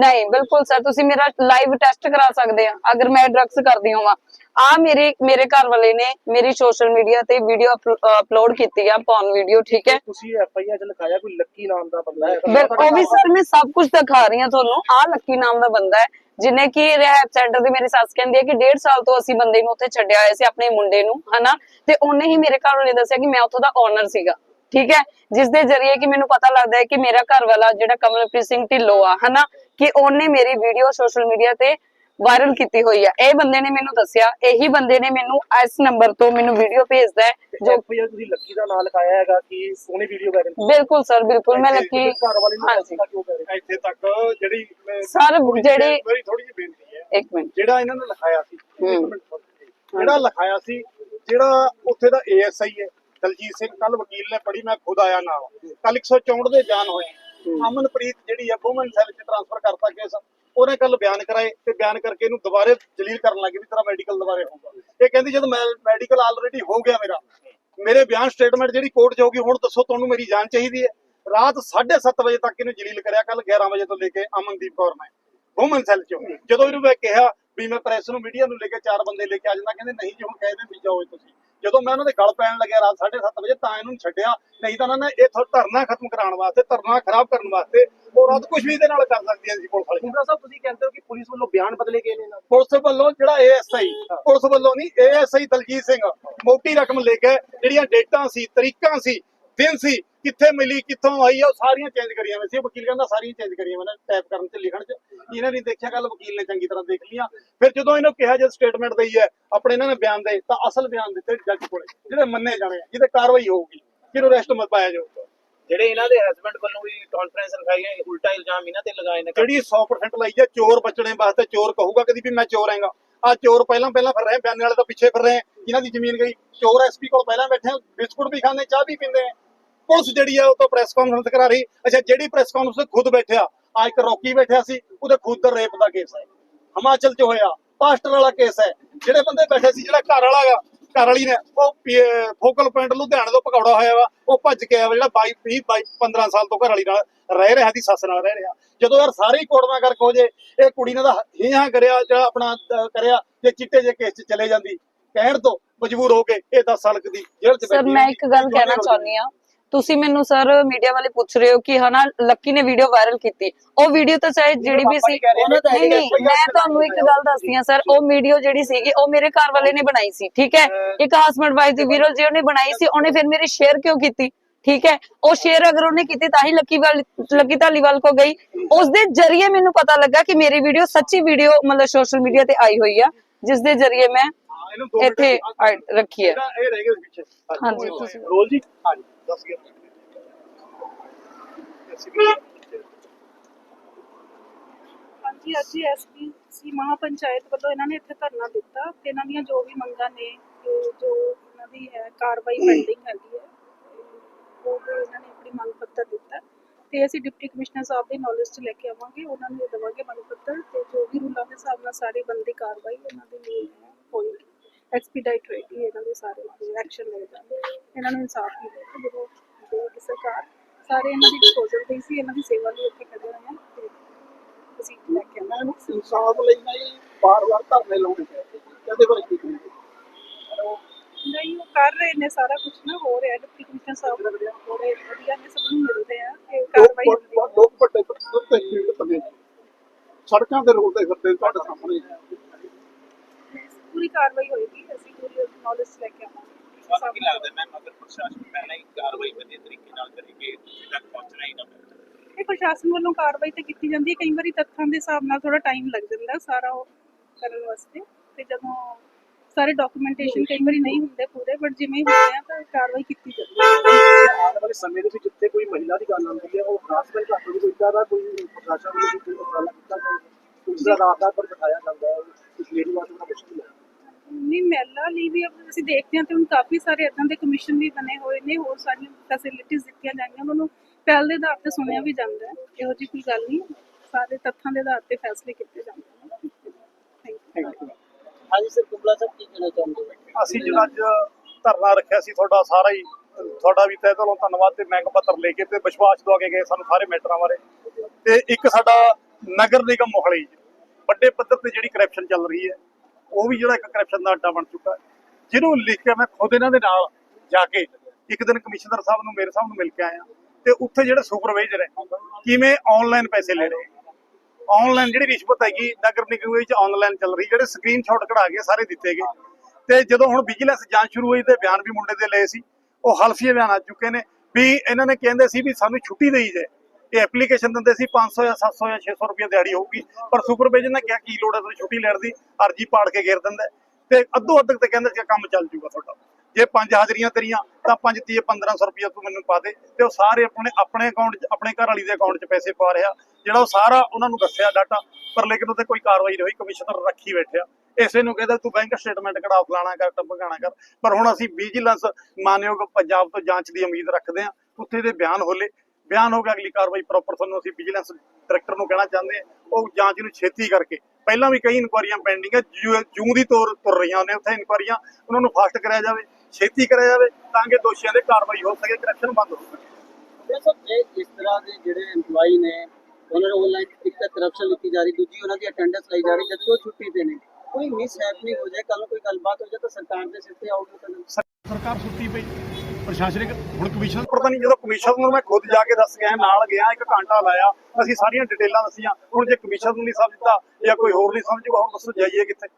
ਨਹੀਂ ਬਿਲਕੁਲ ਸਰ ਤੁਸੀਂ ਮੇਰਾ ਲਾਈਵ ਟੈਸਟ ਕਰਾ ਸਕਦੇ ਆ। ਅਗਰ ਮੈਂ ਡਰੱਗਸ ਕਰਦੀ ਹਾਂ ਆ ਮੇਰੇ ਮੇਰੇ ਘਰ ਵਾਲੇ ਨੇ ਮੇਰੀ ਸੋਸ਼ਲ ਮੀਡੀਆ ਤੇ ਵੀਡੀਓ ਅਪਲੋਡ ਕੀਤੀ ਆ ਪੌਨ ਵੀਡੀਓ ਠੀਕ ਹੈ? ਤੁਸੀਂ ਐਫ ਆਈ ਆਰ ਚ ਲਿਖਾਇਆ ਕੋਈ ਲੱਕੀ ਨਾਮ ਦਾ ਬੰਦਾ ਹੈ? ਉਹ ਵੀ ਸਰ ਮੈਂ ਸਭ ਕੁਝ ਦਿਖਾ ਰਹੀ ਹਾਂ ਤੁਹਾਨੂੰ। ਆ ਲੱਕੀ ਨਾਮ ਦਾ ਬੰਦਾ ਹੈ ਜਿਹਨੇ ਕਿ ਰਹਿਬ ਸੈਂਟਰ ਦੇ ਮੇਰੀ ਸੱਸ ਕਹਿੰਦੀ ਹੈ ਕਿ ਡੇਢ ਸਾਲ ਤੋਂ ਅਸੀਂ ਬੰਦੇ ਨੂੰ ਉੱਥੇ ਛੱਡਿਆ ਹੋਇਆ ਸੀ ਆਪਣੇ ਮੁੰਡੇ ਨੂੰ ਹਨਾ? ਤੇ ਉਹਨੇ ਹੀ ਮੇਰੇ ਘਰ ਵਾਲੇ ਦੱਸਿਆ ਕਿ ਮੈਂ ਉੱਥੋਂ ਦਾ ਓਨਰ ਸੀਗਾ ਠੀਕ ਹੈ? ਜਿਸ ਦੇ ਜ਼ਰੀਏ ਕਿ ਮੈਨੂੰ ਪਤਾ ਲੱਗਦਾ ਹੈ ਕਿ ਮੇਰਾ ਘਰ ਵਾਲਾ ਜਿਹੜਾ ਕਮਲਪ੍ਰੀਤ ਸਿੰਘ ਢਿੱਲੋਂ ਆ ਹਨਾ? ਕਿ ਉਹਨੇ ਮੇਰੀ ਵੀਡੀਓ ਸੋਸ਼ਲ ਮੀਡੀਆ ਤੇ ਵਾਇਰਲ ਕੀਤੀ ਹੋਈ ਆ। ਇਹ ਬੰਦੇ ਨੇ ਮੈਨੂੰ ਦੱਸਿਆ ਇਹੀ ਬੰਦੇ ਨੇ ਮੈਨੂੰ ਇਸ ਨੰਬਰ ਤੋਂ ਮੈਨੂੰ ਵੀਡੀਓ ਭੇਜਦਾ ਹੈ ਜੋ ਤੁਸੀਂ ਲੱਕੀ ਦਾ ਨਾਮ ਲਿਖਾਇਆ ਹੈਗਾ ਕਿ ਸੋਹਣੀ ਵੀਡੀਓ ਵਾਇਰਲ ਬਿਲਕੁਲ ਸਰ ਬਿਲਕੁਲ ਮੈਂ ਲੱਕੀ ਘਰ ਵਾਲੇ ਨੂੰ ਹਾਂਜੀ। ਇੱਥੇ ਤੱਕ ਜਿਹੜੀ ਸਰ ਜਿਹੜੀ ਮੇਰੀ ਥੋੜੀ ਜਿਹੀ ਬੇਨਤੀ ਹੈ। ਇੱਕ ਮਿੰਟ। ਜਿਹੜਾ ਇਹਨਾਂ ਨੇ ਲਿਖਾਇਆ ਸੀ। ਜਿਹੜਾ ਲਿਖਾਇਆ ਸੀ ਜਿਹੜਾ ਉੱਥੇ ਦਾ ਏਐਸਆਈ ਹੈ ਦਲਜੀਤ ਸਿੰਘ ਕੱਲ ਵਕੀਲ ਨੇ ਪੜੀ ਮੈਂ ਖੁਦ ਆਇਆ ਨਾਲ। ਕੱਲ 164 ਦੇ ਬਿਆਨ ਹੋਏ। ਅਮਨਪ੍ਰੀਤ ਜਿਹੜੀ ਹੈ ਵੂਮਨ ਸੈਲ 'ਚ ਟ੍ਰਾਂਸਫਰ ਕਰਤਾ ਕੇਸ ਉਹਨੇ ਕੱਲ ਬਿਆਨ ਕਰਾਏ ਤੇ ਬਿਆਨ ਕਰਕੇ ਇਹਨੂੰ ਦੁਬਾਰੇ ਜਲੀਲ ਕਰਨ ਲੱਗੇ ਵੀ ਤੇਰਾ ਮੈਡੀਕਲ ਦੁਬਾਰੇ ਹੋਊਗਾ। ਇਹ ਕਹਿੰਦੀ ਜਦੋਂ ਮੈਡੀਕਲ ਆਲਰੇਡੀ ਹੋ ਗਿਆ ਮੇਰਾ, ਮੇਰੇ ਬਿਆਨ ਸਟੇਟਮੈਂਟ ਜਿਹੜੀ ਕੋਰਟ 'ਚ ਹੋਊਗੀ, ਹੁਣ ਦੱਸੋ ਤੁਹਾਨੂੰ ਮੇਰੀ ਜਾਨ ਚਾਹੀਦੀ ਹੈ। ਰਾਤ 7:30 ਵਜੇ ਤੱਕ ਇਹਨੂੰ ਜਲੀਲ ਕਰਿਆ ਕੱਲ 11 ਵਜੇ ਤੋਂ ਲੈ ਕੇ ਅਮਨਦੀਪ ਕੌਰ ਨੇ, ਵੂਮਨ ਸੈੱਲ 'ਚ। ਜਦੋਂ ਇਹਨੂੰ ਮੈਂ ਕਿਹਾ ਵੀ ਮੈਂ ਪ੍ਰੈਸ ਨੂੰ ਮੀਡੀਆ ਨੂੰ ਲੈ ਕੇ ਚਾਰ ਬੰਦੇ ਲੈ ਕੇ ਆ ਜਾਂਦਾ, ਕਹਿੰਦੇ ਨਹੀਂ ਜੀ, ਹੁਣ ਕਹਿ ਦੇ ਵੀ ਜਾਓ ਤੁਸੀਂ। ਜਦੋਂ ਮੈਂ ਉਹਨਾਂ ਦੇ ਗਲ ਪੈਣ ਲੱਗਿਆ ਰਾਤ 7:30 ਵਜੇ ਤਾਂ ਇਹਨੂੰ ਛੱਡਿਆ। ਨਹੀਂ ਤਾਂ ਉਹਨਾਂ ਨੇ ਇਹ ਧਰਨਾ ਖਤਮ ਕਰਾਉਣ ਵਾਸਤੇ ਧਰਨਾ ਖਰਾਬ ਕਰਨ ਵਾਸਤੇ ਉਹ ਰਾਤ ਕੁਝ ਵੀ ਇਹਦੇ ਨਾਲ ਕਰ ਸਕਦੀਆਂ ਸੀ ਪੁਲਿਸ ਵਾਲੇ। ਸਾਹਿਬ ਤੁਸੀਂ ਕਹਿੰਦੇ ਹੋ ਕਿ ਪੁਲਿਸ ਵੱਲੋਂ ਬਿਆਨ ਬਦਲੇ ਗਏ ਨੇ ਦੇ। ਪੁਲਿਸ ਵੱਲੋਂ ਜਿਹੜਾ ਏਐਸਆਈ ਪੁਲਿਸ ਵੱਲੋਂ ਨਹੀਂ ਏਐਸਆਈ ਦਲਜੀਤ ਸਿੰਘ ਮੋਟੀ ਰਕਮ ਲੈ ਕੇ ਜਿਹੜੀਆਂ ਡੇਟਾਂ ਸੀ ਤਰੀਕਾਂ ਸੀ ਦਿਨ ਸੀ ਕਿੱਥੇ ਮਿਲੀ ਕਿੱਥੋਂ ਆਈ ਆ ਉਹ ਸਾਰੀਆਂ ਚੇਂਜ ਕਰੀਆਂ ਸੀ। ਉਹ ਵਕੀਲ ਕਹਿੰਦਾ ਸਾਰੀਆਂ ਚੇਂਜ ਕਰੀਆਂ ਮੈਂ ਟਾਈਪ ਕਰਨ ਤੇ ਲਿਖਣ ਚ। ਇਹਨਾਂ ਨੇ ਦੇਖਿਆ ਗੱਲ ਵਕੀਲ ਨੇ ਚੰਗੀ ਤਰ੍ਹਾਂ ਦੇਖ ਲਿਆ ਫਿਰ ਜਦੋਂ ਇਹਨੂੰ ਕਿਹਾ ਜਦ ਸਟੇਟਮੈਂਟ ਦਈ ਹੈ ਆਪਣੇ ਇਹਨਾਂ ਨੇ ਬਿਆਨ ਦੇ ਤਾਂ ਅਸਲ ਬਿਆਨ ਦਿੱਤੇ ਜੱਜ ਕੋਲੇ ਜਿਹੜੇ ਮੰਨੇ ਜਾਣੇ ਆ, ਜਿਹਦੇ ਕਾਰਵਾਈ ਹੋਊਗੀ ਫਿਰ ਅਰੈਸਟ ਮਤ ਪਾਇਆ ਜਾਊਗਾ। ਜਿਹੜੇ ਇਹਨਾਂ ਦੇ ਹਸਬੰਡ ਵੱਲੋਂ ਵੀ ਕਾਨਫਰੰਸ ਰਖਾਈ ਹੈ ਉਲਟਾ ਇਲਜ਼ਾਮ ਇਹਨਾਂ ਤੇ ਲਗਾਏ ਨੇ। ਜਿਹੜੀ 100% ਲਾਈ ਹੈ ਚੋਰ ਬਚਣੇ ਵਾਸਤੇ ਚੋਰ ਕਹੂਗਾ ਕਦੀ ਵੀ ਮੈਂ ਚੋਰ ਹੈਗਾ। ਆ ਚੋਰ ਪਹਿਲਾਂ ਪਹਿਲਾਂ ਫਿਰ ਰਹੇ ਬਿਆਨੇ ਵਾਲੇ ਤਾਂ ਪਿੱਛੇ ਫਿਰ ਰਹੇ ਇਹਨਾਂ ਦੀ ਜ਼ਮੀਨ ਗਈ। ਚੋਰ ਐਸਪੀ ਕੋਲ ਪਹਿਲਾਂ ਬੈਠੇ ਆ, ਬਿਸਕੁਟ ਵੀ ਖਾਂਦੇ ਚਾਹ ਵੀ ਪੀਂਦੇ ਪੁਲਿਸ ਜਿਹੜੀ ਆ ਉਹ ਤਾਂ ਪ੍ਰੈਸ ਕਾਨਫਰੰਸ ਕਰਾ ਰਹੀ। ਅੱਛਾ ਜਿਹੜੀ ਪ੍ਰੈਸ ਕਾਨਫਰੰਸ ਖੁਦ ਬੈਠਿਆ ਆ ਇੱਕ ਰੌਕੀ ਬੈਠਿਆ ਸੀ ਉਹਦੇ ਖੁਦ ਰੇਪ ਦਾ ਕੇਸ ਹੈ। ਹਿਮਾਚਲ 'ਚ ਹੋਇਆ ਪਾਸਟਰ ਵਾਲਾ ਕੇਸ ਹੈ। ਜਿਹੜੇ ਬੰਦੇ ਬੈਠੇ ਸੀ ਜਿਹੜਾ ਘਰ ਵਾਲਾ ਹੈਗਾ ਘਰ ਵਾਲੀ ਨੇ ਉਹ ਫੋਕਲ ਪੁਆਇੰਟ ਲੁਧਿਆਣੇ ਤੋਂ ਪਕੌੜਾ ਹੋਇਆ ਵਾ ਉਹ ਭੱਜ ਕੇ ਆਇਆ ਵਾ ਜਿਹੜਾ 22 20 22 15 ਸਾਲ ਤੋਂ ਘਰ ਵਾਲੀ ਨਾਲ ਰਹਿ ਰਿਹਾ ਦੀ ਸੱਸ ਨਾਲ ਰਹਿ ਰਿਹਾ ਜਦੋਂ ਯਾਰ ਸਾਰੇ ਕੋੜਵਾ ਕਰਕੇ ਹੋ ਜੇ ਇਹ ਕੁੜੀ ਨੇ ਤਾਂ ਹੀਹਾਂ ਕਰਿਆ ਜਿਹੜਾ ਆਪਣਾ ਕਰਿਆ ਜੇ ਚਿੱਟੇ ਜੇ ਕੇਸ 'ਚ ਚਲੇ ਜਾਂਦੀ ਕਹਿਣ ਤੋਂ ਮਜਬੂਰ ਹੋ ਕੇ ਇਹ 10 ਸਾਲ ਦੀ ਜੇਲ੍ਹ 'ਚ ਸਰ ਬੈਠੀ ਮੈਂ ਹੁੰਦੀ। ਇੱਕ ਗੱਲ ਕਹਿਣਾ ਚਾਹੁੰਦੀ ਆ ਤੁਸੀਂ ਮੈਨੂੰ ਸਰ ਮੀਡੀਆ ਵਾਲੇ ਪੁੱਛ ਰਹੇ ਹੋ ਕਿ ਹਨਾ ਲੱਕੀ ਨੇ ਵੀਡੀਓ ਵਾਇਰਲ ਕੀਤੀ। ਉਹ ਵੀਡੀਓ ਤਾਂ ਚਾਹੇ ਜਿਹੜੀ ਵੀ ਸੀ ਨਹੀਂ ਨਹੀਂ ਮੈਂ ਤੁਹਾਨੂੰ ਇੱਕ ਗੱਲ ਦੱਸਦੀ ਆ ਸਰ ਉਹ ਵੀਡੀਓ ਜਿਹੜੀ ਸੀਗੀ ਉਹ ਮੇਰੇ ਘਰ ਵਾਲੇ ਨੇ ਬਣਾਈ ਸੀ ਠੀਕ ਹੈ? ਇੱਕ ਹਸਬੰਡ ਵਾਈਫ ਦੀ ਵੀਡੀਓ ਜਿਹੜੀ ਉਹਨੇ ਬਣਾਈ ਸੀ ਉਹਨੇ ਫਿਰ ਮੇਰੀ ਸ਼ੇਅਰ ਕਿਉਂ ਕੀਤੀ? ਠੀਕ ਹੈ? ਉਹ ਸ਼ੇਅਰ ਅਗਰ ਉਹਨੇ ਕੀਤੀ ਤਾਂ ਹੀ ਲੱਕੀ ਵਾਲ ਲੱਕੀ ਧਾਲੀਵਾਲ ਕੋ ਗਈ। ਉਸ ਦੇ ਜ਼ਰੀਏ ਮੈਨੂੰ ਪਤਾ ਲੱਗਾ ਕਿ ਮੇਰੀ ਵੀਡੀਓ ਸੱਚੀ ਵੀਡੀਓ ਮਤਲਬ ਸੋਸ਼ਲ ਮੀਡੀਆ ਤੇ ਆਈ ਹੋਈ ਆ ਜਿਸ ਦੇ ਜ਼ਰੀਏ ਮੈਂ ਇੱਥੇ ਰੱਖੀ ਹੈ। ਹਾਂਜੀ, ਰੋਲ ਜੀ ਹਾਂਜੀ। ਦੱਸ ਗਿਆ ਹਾਂਜੀ ਅੱਜ ਐਸਪੀਸੀ ਮਹਾਪੰਚਾਇਤ ਵੱਲੋਂ ਇਹਨਾਂ ਨੇ ਇੱਥੇ ਧਰਨਾ ਦਿੱਤਾ ਤੇ ਇਹਨਾਂ ਦੀਆਂ ਜੋ ਵੀ ਮੰਗਾਂ ਨੇ ਤੇ ਜੋ ਇਹਨਾਂ ਦੀ ਹੈ ਕਾਰਵਾਈ ਪੈਂਡਿੰਗ ਹੈਗੀ ਹੈ ਤੇ ਉਹ ਇਹਨਾਂ ਨੇ ਆਪਣੀ ਮੰਗ ਪੱਤਰ ਦਿੱਤਾ। ਤੇ ਅਸੀਂ ਡਿਪਟੀ ਕਮਿਸ਼ਨਰ ਸਾਹਿਬ ਦੀ ਨੌਲੇਜ 'ਚ ਲੈ ਕੇ ਆਵਾਂਗੇ ਉਹਨਾਂ ਨੂੰ ਇਹ ਦੇਵਾਂਗੇ ਮੰਗ ਪੱਤਰ ਤੇ ਜੋ ਵੀ ਰੂਲਾਂ ਦੇ ਹਿਸਾਬ ਨਾਲ ਸਾਰੀ ਬੰਦੀ ਕਾਰਵਾਈ ਇਹਨਾਂ ਦੇ ਲਈ ਹੈ, ਹੋਏਗੀ। ਐਕਸਪੀਡਾਈਟ ਹੋਏਗੀ ਇਹਨਾਂ ਦੇ ਸਾਰੇ ਐਕਸ਼ਨ ਲਏ ਜਾਣਗੇ ਇਹਨਾਂ ਨੂੰ ਇਨਸਾਫ ਮਿਲੇਗਾ ਜਦੋਂ ਜੋ ਸਰਕਾਰ ਸਾਰੇ ਇਹਨਾਂ ਦੀ ਡਿਸਪੋਜ਼ਲ ਦੀ ਸੀ ਇਹਨਾਂ ਦੀ ਸੇਵਾ ਲਈ ਇੱਥੇ ਖੜੇ ਹੋਏ ਆ ਤੇ ਅਸੀਂ ਲੈ ਕੇ ਆਵਾਂਗੇ ਮੈਨੂੰ ਇਨਸਾਫ ਲਈ ਨਹੀਂ ਬਾਰ-ਬਾਰ ਧਰਨੇ ਲਾਉਣੇ ਚਾਹੀਦੇ ਕਦੇ ਬਾਰੇ ਕੀ ਕਰੀਏ ਨਹੀਂ ਉਹ ਕਰ ਰਹੇ ਨੇ ਸਾਰਾ ਕੁਝ ਨਾ ਹੋ ਰਿਹਾ। ਡਿਪਟੀ ਕਮਿਸ਼ਨਰ ਸਾਹਿਬ ਬੜੇ ਵਧੀਆ ਨੇ ਸਭ ਨੂੰ ਮਿਲਦੇ ਆ। ਕਿ ਕਾਰਵਾਈ ਲੋਕ ਵੱਡੇ ਤੇ ਪੀੜਤ ਨੇ। ਸੜਕਾਂ ਤੇ ਫਿਰਦੇ ਤੁਹਾਡੇ ਸਾਹਮਣੇ। ਪੂਰੀ ਕਾਰਵਾਈ ਹੋਏਗੀ ਅਸੀਂ ਪੂਰੀ ਨੌਲੇਜ ਲੈ ਕੇ ਆਵਾਂਗੇ। ਤੁਹਾਨੂੰ ਕੀ ਲੱਗਦਾ ਮੈਂ ਅਗਰ ਪ੍ਰਸ਼ਾਸਨ ਪਹਿਲਾਂ ਹੀ ਕਾਰਵਾਈ ਵਧੀਆ ਤਰੀਕੇ ਨਾਲ ਕਰੇਗੇ ਤੱਕ ਪਹੁੰਚਣਾ ਹੀ ਨਾ ਪਵੇ? ਇਹ ਪ੍ਰਸ਼ਾਸਨ ਵੱਲੋਂ ਕਾਰਵਾਈ ਤੇ ਕੀਤੀ ਜਾਂਦੀ ਹੈ। ਕਈ ਵਾਰੀ ਤੱਥਾਂ ਦੇ ਹਿਸਾਬ ਨਾਲ ਥੋੜਾ ਟਾਈਮ ਲੱਗ ਜਾਂਦਾ ਸਾਰਾ ਉਹ ਕਰਨ ਵਾਸਤੇ। ਤੇ ਜਦੋਂ ਸਾਰੇ ਡਾਕੂਮੈਂਟੇਸ਼ਨ ਕਈ ਵਾਰੀ ਨਹੀਂ ਹੁੰਦੇ ਪੂਰੇ ਬਟ ਜਿਵੇਂ ਹੀ ਹੁੰਦੇ ਆ ਤਾਂ ਕਾਰਵਾਈ ਕੀਤੀ ਜਾਂਦੀ ਹੈ। ਆਉਣ ਵਾਲੇ ਸਮੇਂ ਦੇ ਵਿੱਚ ਜਿੱਥੇ ਕੋਈ ਮਹਿਲਾ ਦੀ ਗੱਲ ਆਉਂਦੀ ਹੈ ਉਹ ਹਰਾਸਮੈਂਟ ਘੱਟ ਕੋਈ ਇਦਾਂ ਦਾ ਕੋਈ ਪ੍ਰਸ਼ਾਸਨ ਵੱਲੋਂ ਕੋਈ ਉਪਰਾਲਾ ਕੀਤਾ ਜਾਵੇ ਉਸ ਦਾ ਆਧਾਰ ਪਰ ਬਿਠਾਇਆ ਜਾਂਦਾ ਹੈ ਇਸ ਲੇਡੀ ਵਾਸਤੇ ਬੜਾ ਮੁਸ਼ਕਿਲ ਹੈ। ਨਹੀਂ ਮਹਿਲਾ ਲਈ ਵੀ ਅਸੀਂ ਦੇਖਦੇ ਹਾਂ ਤੇ ਹੁਣ ਕਾਫੀ ਸਾਰੇ ਇਦਾਂ ਦੇ ਕਮਿਸ਼ਨ ਵੀ ਬਣੇ ਹੋਏ ਨੇ ਹੋਰ ਸਾਰੀਆਂ ਫੈਸਿਲਿਟੀਆਂ ਦਿੱਤੀਆਂ ਜਾਂਦੀਆਂ ਉਹਨਾਂ ਨੂੰ ਪਹਿਲ ਦੇ ਆਧਾਰ ਤੇ ਸੁਣਿਆ ਵੀ ਜਾਂਦਾ ਹੈ। ਇਹੋ ਜਿਹੀ ਕੋਈ ਗੱਲ ਨਹੀਂ ਸਾਰੇ ਤੱਥਾਂ ਦੇ ਆਧਾਰ ਤੇ ਫੈਸਲੇ ਕੀਤੇ ਜਾਂਦੇ ਨੇ। ਥੈਂਕ ਯੂ ਹਾਂਜੀ ਸਰ ਕੁੰਬਲਾ ਸਾਹਿਬ ਕੀ ਕਹਿਣਾ ਚਾਹੁੰਦੇ ਹੋ? ਅਸੀਂ ਜਿਹੜਾ ਅੱਜ ਧਰਨਾ ਰੱਖਿਆ ਸੀ ਤੁਹਾਡਾ ਸਾਰਾ ਹੀ ਤੁਹਾਡਾ ਵੀ ਤਹਿ ਦਿਲੋਂ ਧੰਨਵਾਦ ਤੇ ਮੰਗ ਪੱਤਰ ਲੈ ਕੇ ਤੇ ਵਿਸ਼ਵਾਸ ਦਵਾ ਕੇ ਗਏ ਸਾਨੂੰ ਸਾਰੇ ਮੈਟਰਾਂ ਬਾਰੇ। ਤੇ ਇੱਕ ਸਾਡਾ ਨਗਰ ਨਿਗਮ ਮੋਹਾਲੀ 'ਚ ਵੱਡੇ ਪੱਧਰ ਤੇ ਜਿਹੜੀ ਕਰਪਸ਼ਨ ਚੱਲ ਰਹੀ ਹੈ ਉਹ ਵੀ ਜਿਹੜਾ ਇੱਕ ਕਰਪਸ਼ਨ ਦਾ ਅੱਡਾ ਬਣ ਚੁੱਕਾ ਜਿਹਨੂੰ ਲਿਖ ਕੇ ਮੈਂ ਖੁਦ ਇਹਨਾਂ ਦੇ ਨਾਲ ਜਾ ਕੇ ਇੱਕ ਦਿਨ ਕਮਿਸ਼ਨਰ ਸਾਹਿਬ ਨੂੰ ਮੇਰੇ ਸਾਹਿਬ ਨੂੰ ਮਿਲ ਕੇ ਆਇਆ। ਤੇ ਉੱਥੇ ਜਿਹੜੇ ਸੁਪਰਵਾਈਜ਼ਰ ਹੈ, ਕਿਵੇਂ ਆਨਲਾਈਨ ਪੈਸੇ ਲੈ ਰਹੇ? ਆਨਲਾਈਨ ਜਿਹੜੀ ਰਿਸ਼ਵਤ ਹੈਗੀ, ਨਗਰ ਨਿਗਮ ਵਿੱਚ ਆਨਲਾਈਨ ਚੱਲ ਰਹੀ, ਜਿਹੜੇ ਸਕਰੀਨਸ਼ਾਟ ਕਢਾ ਕੇ ਸਾਰੇ ਦਿੱਤੇ ਗਏ। ਤੇ ਜਦੋਂ ਹੁਣ ਵਿਜੀਲੈਂਸ ਜਾਂਚ ਸ਼ੁਰੂ ਹੋਈ ਤੇ ਬਿਆਨ ਵੀ ਮੁੰਡੇ ਦੇ ਲਏ ਸੀ, ਉਹ ਹਲਫੀਏ ਬਿਆਨ ਆ ਚੁੱਕੇ ਨੇ ਵੀ ਇਹਨਾਂ ਨੇ ਕਹਿੰਦੇ ਸੀ ਵੀ ਸਾਨੂੰ ਛੁੱਟੀ ਦੇਈ ਜਾਏ। ਇਹ ਐਪਲੀਕੇਸ਼ਨ ਦਿੰਦੇ ਸੀ 500 ਜਾਂ 700 ਜਾਂ 600 ਰੁਪਏ ਦਿਹਾੜੀ ਹੋਊਗੀ। ਪਰ ਸੁਪਰਵਾਈਜ਼ਰ ਨੇ ਕਿਹਾ ਕੀ ਲੋੜ ਹੈ, ਤੁਸੀਂ ਛੁੱਟੀ ਲੈਣ ਦੀ, ਅਰਜੀ ਪਾੜ ਕੇ ਘੇਰ ਦਿੰਦਾ ਤੇ ਅੱਧੋ ਅੱਧ ਤੇ ਕਹਿੰਦੇ ਸੀ ਕੰਮ ਚੱਲ ਜੂਗਾ ਤੁਹਾਡਾ। ਜੇ ਪੰਜ ਹਾਜ਼ਰੀਆਂ ਤੇਰੀਆਂ, ਤਾਂ ਪੰਜ ਤੀਏ 1500 ਰੁਪਏ ਤੂੰ ਮੈਨੂੰ ਪਾ ਦੇ। ਤੇ ਉਹ ਸਾਰੇ ਆਪਣੇ ਆਪਣੇ ਅਕਾਊਂਟ 'ਚ, ਆਪਣੇ ਘਰ ਵਾਲੀ ਦੇ ਅਕਾਊਂਟ 'ਚ ਪੈਸੇ ਪਾ ਰਿਹਾ। ਜਿਹੜਾ ਉਹ ਸਾਰਾ ਉਹਨਾਂ ਨੂੰ ਦੱਸਿਆ ਡਾਟਾ ਪਰ ਲੇਕਿਨ ਉੱਤੇ ਕੋਈ ਕਾਰਵਾਈ ਨਹੀਂ ਹੋਈ ਕਮਿਸ਼ਨਰ ਰੱਖੀ ਬੈਠਿਆ। ਇਸੇ ਨੂੰ ਕਹਿੰਦਾ ਤੂੰ ਬੈਂਕ ਸਟੇਟਮੈਂਟ ਕਢਾ, ਫਲਾਣਾ ਕਰ ਟਪਕਾਣਾ ਕਰ। ਪਰ ਹੁਣ ਅਸੀਂ ਵਿਜੀਲੈਂਸ ਮਾਨਯੋਗ ਪੰਜਾਬ ਤੋਂ ਜਾਂਚ ਦੀ ਉਮੀਦ ਰੱਖਦੇ ਹਾਂ। ਉੱਥੇ ਦੇ ਬਿਆਨ ਹੋਲੇ। ਬਿਆਨ ਹੋ ਗਿਆ ਅਗਲੀ ਕਾਰਵਾਈ ਪ੍ਰੋਪਰ ਤੁਹਾਨੂੰ ਅਸੀਂ ਵਿਜੀਲੈਂਸ ਡਾਇਰੈਕਟਰ ਨੂੰ ਕਹਿਣਾ ਚਾਹੁੰਦੇ ਹਾਂ। ਉਹ ਜਾਂਚ ਨੂੰ ਛੇਤੀ ਕਰਕੇ ਪਹਿਲਾਂ ਵੀ ਕਈ ਇਨਕੁਆਰੀਆਂ ਪੈਂਡਿੰਗ ਹੈ ਜੂ- ਦੀ ਤੋਰ ਤੁਰ ਰਹੀਆਂ ਨੇ ਉੱਥੇ ਇਨਕੁਆਰੀਆਂ ਉਹਨਾਂ ਨੂੰ ਫਾਸਟ ਕਰਾਇਆ ਜਾਵੇ ਛੇਤੀ ਕਰਾਇਆ ਜਾਵੇ ਤਾਂ ਕਿ ਦੋਸ਼ੀਆਂ ਦੇ ਕਾਰਵਾਈ ਹੋ ਸਕੇ ਕਰਪਸ਼ਨ ਬੰਦ ਹੋ ਸਕੇ। ਸਰ ਜੇ ਇਸ ਤਰ੍ਹਾਂ ਦੇ ਜਿਹੜੇ EMPLOYE ਨੇ ਉਹਨਾਂ ਨੂੰ ਆਨਲਾਈਨ ਇੱਕ ਤਾਂ ਕਰਪਸ਼ਨ ਲਿਖੀ ਜਾ ਰਹੀ ਦੂਜੀ ਉਹਨਾਂ ਦੀ ਅਟੈਂਡੈਂਸ ਲਈ ਜਾ ਰਹੀ ਜਦ ਉਹ ਛੁੱਟੀ ਤੇ ਨੇ। ਕੋਈ ਮਿਸ ਹੈਪਨਿੰਗ ਹੋ ਜਾਏ ਕੱਲ ਨੂੰ ਕੋਈ ਗੱਲਬਾਤ ਹੋ ਜਾਏ ਤਾਂ ਸਰਕਾਰ ਦੇ ਸਿਰ ਤੇ ਆਊਗੀ ਤਾਂ। ਸਰਕਾਰ ਸੁੱਤੀ ਪਈ। ਪ੍ਰਸ਼ਾਸਨਿਕ ਹੁਣ ਕਮਿਸ਼ਨ ਪਤਾ ਨਹੀਂ ਜਦੋਂ ਕਮਿਸ਼ਨ ਨੂੰ ਮੈਂ ਖੁਦ ਜਾ ਕੇ ਦੱਸ ਗਿਆ ਨਾਲ ਗਿਆ, ਇੱਕ ਘੰਟਾ ਲਾਇਆ, ਅਸੀਂ ਸਾਰੀਆਂ ਡਿਟੇਲਾਂ ਦੱਸੀਆਂ। ਹੁਣ ਜੇ ਕਮਿਸ਼ਨ ਨੂੰ ਨਹੀਂ ਸਮਝਦਾ ਜਾਂ ਕੋਈ ਹੋਰ ਨਹੀਂ ਸਮਝੂਗਾ, ਹੁਣ ਦੱਸੋ ਜਾਈਏ ਕਿੱਥੇ।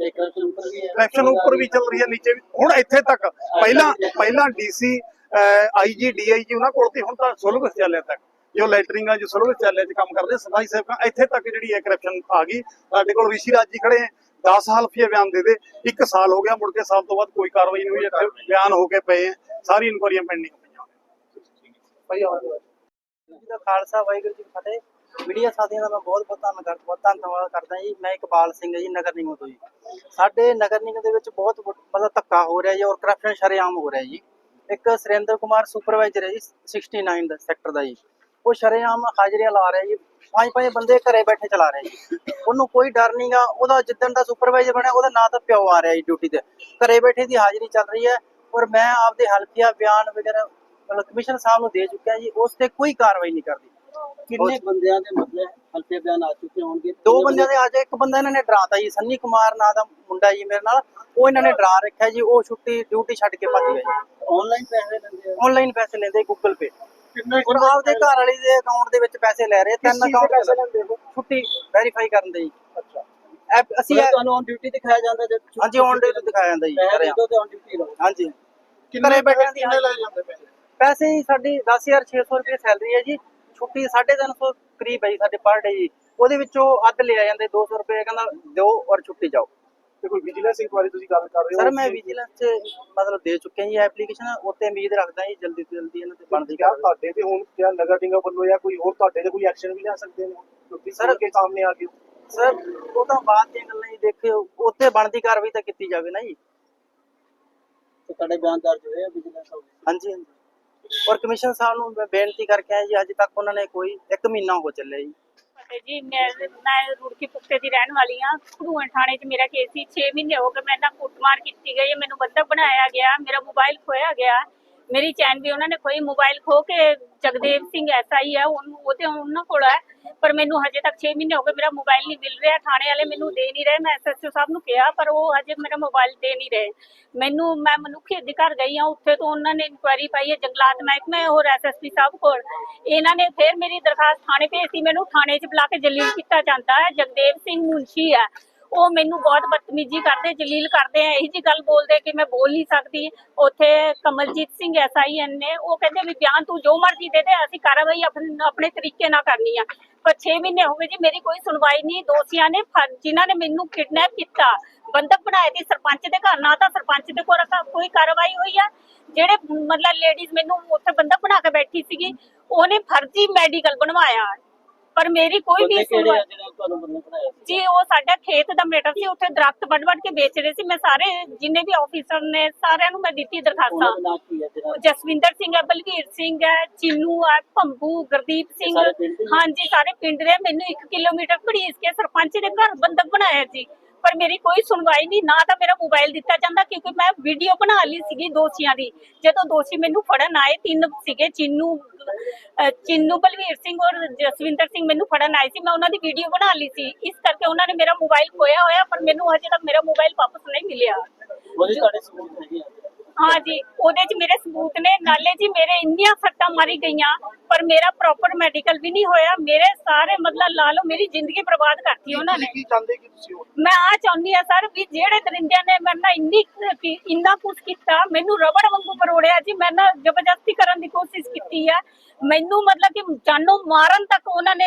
ਇਲੈਕਸ਼ਨ ਉੱਪਰ ਵੀ ਚੱਲ ਰਹੀ ਹੈ, ਨੀਚੇ ਵੀ। ਹੁਣ ਇੱਥੇ ਤੱਕ, ਪਹਿਲਾਂ ਪਹਿਲਾਂ ਡੀਸੀ ਆਈਜੀ ਡੀਆਈਜੀ ਉਹਨਾਂ ਕੋਲ ਤੇ ਹੁਣ ਤਾਂ ਸੁਲਗ ਚੱਲਿਆ ਤੱਕ। ਜੋ ਲੈਟਰਿੰਗਾਂ, ਜੋ ਸੁਲਗ ਚੱਲਿਆ ਚ ਕੰਮ ਕਰਦੇ ਸਫ਼ਾਈ ਸੇਵਕਾਂ ਇੱਥੇ ਤੱਕ ਜਿਹੜੀ ਹੈ ਕਰਪਸ਼ਨ ਆ ਗਈ। ਸਾਡੇ ਕੋਲ ਰਿਸ਼ੀ ਰਾਜ ਜੀ ਖੜੇ 10 ਸਾਲ ਬਿਆਨ ਦੇ ਦੇ, ਇੱਕ ਸਾਲ ਹੋ ਗਿਆ, ਮੁੜ ਕੇ ਸਾਲ ਤੋਂ ਬਾਅਦ ਕੋਈ ਕਾਰਵਾਈ ਨਹੀਂ ਹੋਈ, ਇੱਥੇ ਬਿਆਨ ਹੋ ਕੇ ਪਏ ਹੈ ਸਾਰੀ ਇਨਕੁਆਰੀਆਂ ਪੈਂਡਿੰਗ ਪਈਆਂ ਭਾਈ ਖਾਲਸਾ, ਵਾਹਿਗੁਰੂ ਜੀ ਫਤਿਹ। ਮੀਡੀਆ ਸਾਥੀਆਂ ਦਾ ਮੈਂ ਬਹੁਤ ਬਹੁਤ ਧੰਨਵਾਦ ਬਹੁਤ ਧੰਨਵਾਦ ਕਰਦਾ ਜੀ। ਮੈਂ ਇਕਬਾਲ ਸਿੰਘ ਜੀ, ਨਗਰ ਨਿਗਮ ਤੋਂ ਜੀ। ਸਾਡੇ ਨਗਰ ਨਿਗਮ ਦੇ ਵਿੱਚ ਬਹੁਤ ਮਤਲਬ ਧੱਕਾ ਹੋ ਰਿਹਾ ਜੀ ਔਰ ਕਰਪਸ਼ਨ ਸ਼ਰੇਆਮ ਹੋ ਰਿਹਾ ਜੀ। ਇੱਕ ਸੁਰਿੰਦਰ ਕੁਮਾਰ ਸੁਪਰਵਾਈਜ਼ਰ ਹੈ ਜੀ 69 ਦਾ ਸੈਕਟਰ ਦਾ ਜੀ। ਉਹ ਸ਼ਰੇਆਮ ਹਾਜ਼ਰੀਆਂ ਲਾ ਰਿਹਾ ਜੀ। ਪੰਜ ਪੰਜ ਬੰਦੇ ਘਰੇ ਬੈਠੇ ਚਲਾ ਰਿਹਾ ਜੀ। ਉਹਨੂੰ ਕੋਈ ਡਰ ਨਹੀਂਗਾ ਉਹਦਾ ਜਿੱਦਣ ਦਾ ਸੁਪਰਵਾਈਜ਼ਰ ਬਣਿਆ ਉਹਦਾ ਨਾਂ ਤਾਂ ਪਿਓ ਆ ਰਿਹਾ ਜੀ ਡਿਊਟੀ ਤੇ। ਘਰੇ ਬੈਠੇ ਦੀ ਹਾਜ਼ਰੀ ਚੱਲ ਰਹੀ ਹੈ ਔਰ ਮੈਂ ਆਪਦੇ ਹਲਫੀਆ ਬਿਆਨ ਵਗੈਰਾ ਮਤਲਬ ਕਮਿਸ਼ਨ ਸਾਹਿਬ ਨੂੰ ਦੇ ਚੁੱਕਿਆ ਜੀ। ਉਸ ਤੇ ਕੋਈ ਕਾਰਵਾਈ ਨਹੀਂ ਕਰਦੀ। ਕਿੰਨੇ ਬੰਦਿਆਂ ਦੇ ਮਤਲਬ ਹਲਕੇ ਬਿਆਨ ਆ ਚੁੱਕੇ ਹੋਣਗੇ? ਦੋ ਬੰਦਿਆਂ ਦੇ ਅੱਜ ਇੱਕ ਬੰਦਾ ਇਹਨਾਂ ਨੇ ਡਰਾਤਾ ਜੀ। ਸੰਨੀ ਕੁਮਾਰ ਨਾਂ ਦਾ ਮੁੰਡਾ ਜੀ ਮੇਰੇ ਨਾਲ। ਉਹ ਇਹਨਾਂ ਨੇ ਡਰਾ ਰੱਖਿਆ ਜੀ। ਉਹ ਛੁੱਟੀ ਡਿਊਟੀ ਛੱਡ ਕੇ ਭੱਜ ਗਿਆ ਜੀ। ਆਨਲਾਈਨ ਪੈਸੇ ਲੈਂਦੇ ਆ। ਆਨਲਾਈਨ ਪੈਸੇ ਲੈਂਦੇ ਗੂਗਲ ਪੇ ਆਪਦੇ ਘਰ ਵਾਲੀ ਦੇ ਅਕਾਊਂਟ ਦੇ ਵਿੱਚ ਪੈਸੇ ਲੈ ਰਹੇ ਤਿੰਨ ਅਕਾਊਂਟ ਪੈਸੇ ਲੈਂਦੇ ਛੁੱਟੀ ਵੈਰੀਫਾਈ ਕਰਨ ਦੇ ਜੀ। ਅੱਛਾ। ਅਸੀਂ ਤੁਹਾਨੂੰ ਔਨ ਡਿਊਟੀ ਦਿਖਾਇਆ ਜਾਂਦਾ ਛੁੱਟੀ ਹਾਂਜੀ ਔਨ ਡੇ ਦਿਖਾਇਆ ਜਾਂਦਾ ਜੀ ਘਰੇ। ਔਨ ਡਿਊਟੀ ਹਾਂਜੀ। ਘਰੇ ਬੈਠਿਆਂ ਦੀ ਕਿੰਨੇ ਲੈ ਜਾਂਦੇ ਪੈਸੇ? ਪੈਸੇ ਜੀ ਸਾਡੀ 10600 ਰੁਪਏ ਸੈਲਰੀ ਹੈ ਜੀ। ਛੁੱਟੀ 350 ਕਰੀਬ ਹੈ ਜੀ ਸਾਡੇ ਪਰ ਡੇ ਜੀ। ਉਹਦੇ ਵਿੱਚੋਂ ਅੱਧ ਲਿਆ ਜਾਂਦੇ 200 ਰੁਪਏ ਕਹਿੰਦਾ ਦਿਓ ਔਰ ਛੁੱਟੀ ਜਾਓ। ਤੇ ਕੋਈ ਵਿਜੀਲੈਂਸ ਇਨਕੁਆਰੀ ਤੁਸੀਂ ਗੱਲ ਕਰ ਰਹੇ ਹੋ ਸਰ ਮੈਂ ਵਿਜੀਲੈਂਸ ਚ ਮਤਲਬ ਦੇ ਚੁੱਕਿਆ ਜੀ ਐਪਲੀਕੇਸ਼ਨ ਉੱਤੇ ਉਮੀਦ ਰੱਖਦਾ ਜੀ ਜਲਦੀ ਤੋਂ ਜਲਦੀ ਇਹਨਾਂ ਤੇ ਬਣਦੀ ਕਿਆ ਤੁਹਾਡੇ ਤੇ ਹੁਣ? ਕਿਆ ਨਗਰ ਨਿਗਮ ਵੱਲੋਂ ਜਾਂ ਕੋਈ ਹੋਰ ਤੁਹਾਡੇ ਤੇ ਕੋਈ ਐਕਸ਼ਨ ਵੀ ਲੈ ਸਕਦੇ ਨੇ? ਕਿਉਂਕਿ ਸਰ ਕੇ ਸਾਹਮਣੇ ਆ ਗਏ ਸਰ ਉਹ ਤਾਂ ਬਾਅਦ ਦੀਆਂ ਗੱਲਾਂ ਜੀ ਦੇਖਿਓ ਉੱਤੇ ਬਣਦੀ ਕਾਰਵਾਈ ਤਾਂ ਕੀਤੀ ਜਾਵੇ ਨਾ ਜੀ। ਤੇ ਤੁਹਾਡੇ ਬਿਆਨ ਦਰਜ ਹੋਏ ਆ ਵਿਜੀਲੈਂਸ ਹਾਂਜੀ ਹਾਂਜੀ। ਔਰ ਕਮਿਸ਼ਨ ਸਾਹਿਬ ਨੂੰ ਮੈਂ ਬੇਨਤੀ ਕਰਕੇ ਆਇਆ ਜੀ ਅੱਜ ਤੱਕ ਉਹਨਾਂ ਨੇ ਕੋਈ 1 ਮਹੀਨਾ ਹੋ ਚੱਲਿਆ ਜੀ। ਫਤਿਹ ਜੀ, ਮੈਂ ਮੈਂ ਰੁੜਕੀ ਪੁੱਤੇ ਦੀ ਰਹਿਣ ਵਾਲੀ ਆ ਭੜੂਣ ਥਾਣੇ 'ਚ ਮੇਰਾ ਕੇਸ ਸੀ 6 ਮਹੀਨੇ ਹੋ ਗਏ, ਮੈਂ ਨਾ ਕੁੱਟਮਾਰ ਕੀਤੀ ਗਈ ਮੈਨੂੰ ਬੰਦਕ ਬਣਾਇਆ ਗਿਆ, ਮੇਰਾ ਮੋਬਾਈਲ ਖੋਇਆ ਗਿਆ। ਮੇਰੀ ਚੈਨ ਵੀ ਉਹਨਾਂ ਨੇ ਖੋਈ, ਮੋਬਾਈਲ ਖੋ ਕੇ ਜਗਦੇਵ ਸਿੰਘ ਐਸਆਈ ਹੈ ਉਹਨੂੰ ਉਹਦੇ ਉਹਨਾਂ ਕੋਲ ਹੈ ਪਰ ਮੈਨੂੰ ਹਜੇ ਤੱਕ 6 ਮਹੀਨੇ ਹੋ ਗਏ, ਮੇਰਾ ਮੋਬਾਈਲ ਨਹੀਂ ਮਿਲ ਰਿਹਾ, ਥਾਣੇ ਵਾਲੇ ਮੈਨੂੰ ਦੇ ਨਹੀਂ ਰਹੇ, ਮੈਂ ਐਸਐਚਓ ਸਾਹਿਬ ਨੂੰ ਕਿਹਾ, ਪਰ ਉਹ ਹਜੇ ਮੇਰਾ ਮੋਬਾਈਲ ਦੇ ਨਹੀਂ ਰਹੇ। ਮੈਨੂੰ ਮੈਂ ਮਨੁੱਖੀ ਅਧਿਕਾਰ ਗਈ ਹਾਂ ਉੱਥੇ ਤੋਂ ਉਹਨਾਂ ਨੇ ਇਨਕੁਆਇਰੀ ਪਾਈ ਹੈ, ਜੰਗਲਾਤ ਮਹਿਕਮੇ, ਹੋਰ ਐਸਐਸਪੀ ਸਾਹਿਬ ਕੋਲ। ਇਹਨਾਂ ਨੇ ਫਿਰ ਮੇਰੀ ਦਰਖਾਸਤ ਥਾਣੇ ਭੇਜਤੀ, ਮੈਨੂੰ ਥਾਣੇ 'ਚ ਬੁਲਾ ਕੇ ਜਲੀਲ ਕੀਤਾ ਜਾਂਦਾ ਹੈ, ਜਗਦੇਵ ਸਿੰਘ ਮੁੰਸ਼ੀ ਹੈ ਉਹ ਮੈਨੂੰ ਬਹੁਤ ਬਦਤਮੀਜ਼ੀ ਕਰਦੇ, ਜਲੀਲ ਕਰਦੇ ਆ, ਇਹੀ ਜੀ ਗੱਲ ਬੋਲਦੇ ਕਿ ਮੈਂ ਬੋਲ ਨਹੀਂ ਸਕਦੀ। ਉੱਥੇ ਕਮਲਜੀਤ ਸਿੰਘ ਐਸਆਈਐਨ ਨੇ, ਉਹ ਕਹਿੰਦੇ ਵੀ ਬਿਆਨ ਤੂੰ ਜੋ ਮਰਜ਼ੀ ਦੇ ਦੇ, ਅਸੀਂ ਕਾਰਵਾਈ ਆਪਣੇ ਤਰੀਕੇ ਨਾਲ ਕਰਨੀ ਆ। ਪਰ 6 ਮਹੀਨੇ ਹੋ ਗਏ ਜੀ, ਮੇਰੀ ਕੋਈ ਸੁਣਵਾਈ ਨਹੀਂ। ਦੋਸ਼ੀਆਂ ਨੇ ਫੜ- ਜਿਨ੍ਹਾਂ ਨੇ ਮੈਨੂੰ ਕਿਡਨੈਪ ਕੀਤਾ ਬੰਦਕ ਬਣਾਏ ਦੀ ਸਰਪੰਚ ਦੇ ਘਰ, ਨਾ ਤਾਂ ਸਰਪੰਚ ਦੇ ਕੋਲ ਕੋਈ ਕਾਰਵਾਈ ਹੋਈ ਆ। ਜਿਹੜੇ ਮਤਲਬ ਲੇਡੀਜ਼ ਮੈਨੂੰ ਉੱਥੇ ਬੰਦਕ ਬਣਾ ਕੇ ਬੈਠੀ ਸੀਗੀ, ਉਹਨੇ ਫਰਜ਼ੀ ਮੈਡੀਕਲ ਬਣਵਾਇਆ। ਪਰ ਮੇਰੀ ਕੋਈ ਵੀ ਸੁਣਵਾਈ ਜੀ ਉਹ ਸਾਡਾ ਖੇਤ ਦਾ ਮੈਟਰ ਸੀ ਉੱਥੇ ਦਰਖਤ ਵੱਢ ਵੱਢ ਕੇ ਵੇਚ ਰਹੇ ਸੀ। ਮੈਂ ਸਾਰੇ ਜਿੰਨੇ ਵੀ ਆਫੀਸਰ ਨੇ ਸਾਰਿਆਂ ਨੂੰ ਮੈਂ ਦਿੱਤੀ ਦਰਖਾਸਤਾਂ। ਜਸਵਿੰਦਰ ਸਿੰਘ ਹੈ ਬਲਵੀਰ ਸਿੰਘ ਹੈ ਚਿੰਨੂ ਹੈ ਭੰਬੂ ਗੁਰਦੀਪ ਸਿੰਘ? ਹਾਂਜੀ ਸਾਰੇ ਪਿੰਡ ਦੇ ਮੈਨੂੰ 1 ਕਿਲੋਮੀਟਰ ਘੜੀਸ ਕੇ ਸਰਪੰਚ ਦੇ ਘਰ ਬੰਦਕ ਬਣਾਇਆ ਜੀ। ਪਰ ਮੇਰੀ ਕੋਈ ਸੁਣਵਾਈ ਨਹੀਂ, ਨਾ ਤਾਂ ਮੇਰਾ ਮੋਬਾਈਲ ਦਿੱਤਾ ਜਾਂਦਾ ਕਿਉਂਕਿ ਮੈਂ ਵੀਡੀਓ ਬਣਾ ਲਈ ਸੀਗੀ ਦੋਸ਼ੀਆਂ ਦੀ। ਜਦੋਂ ਦੋਸ਼ੀ ਮੈਨੂੰ ਫੜਨ ਆਏ, ਤਿੰਨ ਸੀਗੇ, ਚਿੰਨੂ ਚਿੰਨੂ ਬਲਵੀਰ ਸਿੰਘ ਔਰ ਜਸਵਿੰਦਰ ਸਿੰਘ ਮੈਨੂੰ ਫੜਨ ਆਏ ਸੀ। ਮੈਂ ਉਹਨਾਂ ਦੀ ਵੀਡੀਓ ਬਣਾ ਲਈ ਸੀ। ਇਸ ਕਰਕੇ ਉਹਨਾਂ ਨੇ ਮੇਰਾ ਮੋਬਾਈਲ ਖੋਇਆ ਹੋਇਆ, ਪਰ ਮੈਨੂੰ ਹਜੇ ਤੱਕ ਮੇਰਾ ਮੋਬਾਈਲ ਵਾਪਸ ਨਹੀਂ ਮਿਲਿਆ। ਉਹਦੇ ਤੁਹਾਡੇ ਸਬੂਤ ਹੈਗੇ ਆ ਹਾਂ ਜੀ ਉਹਦੇ 'ਚ ਮੇਰੇ ਸਬੂਤ ਨੇ ਨਾਲੇ ਜੀ ਮੇਰੇ ਇੰਨੀਆਂ ਸੱਟਾਂ ਮਾਰੀ ਗਈਆਂ ਪਰ ਮੇਰਾ ਪ੍ਰੋਪਰ ਮੈਡੀਕਲ ਵੀ ਨਹੀਂ ਹੋਇਆ ਮੇਰੇ ਸਾਰੇ ਮਤਲਬ ਲਾ ਲਓ ਮੇਰੀ ਜ਼ਿੰਦਗੀ ਬਰਬਾਦ ਕਰਤੀ ਉਹਨਾਂ ਨੇ। ਕੀ ਚਾਹੁੰਦੇ ਕਿ ਤੁਸੀਂ ਹੋ ਮੈਂ ਆ ਚਾਹੁੰਦੀ ਆ ਸਰ ਵੀ ਜਿਹੜੇ ਦਰਿੰਦਿਆਂ ਨੇ ਮੇਰੇ ਨਾਲ ਇੰਨੀ ਇੰਨਾ ਕੁਝ ਕੀਤਾ ਮੈਨੂੰ ਰਬੜ ਵਾਂਗੂ ਮਰੋੜਿਆ ਜੀ ਮੇਰੇ ਨਾਲ ਜ਼ਬਰਦਸਤੀ ਕਰਨ ਦੀ ਕੋਸ਼ਿਸ਼ ਕੀਤੀ ਆ। ਮੈਨੂੰ ਮਤਲਬ ਕਿ ਜਾਨੋਂ ਮਾਰਨ ਤੱਕ ਉਹਨਾਂ ਨੇ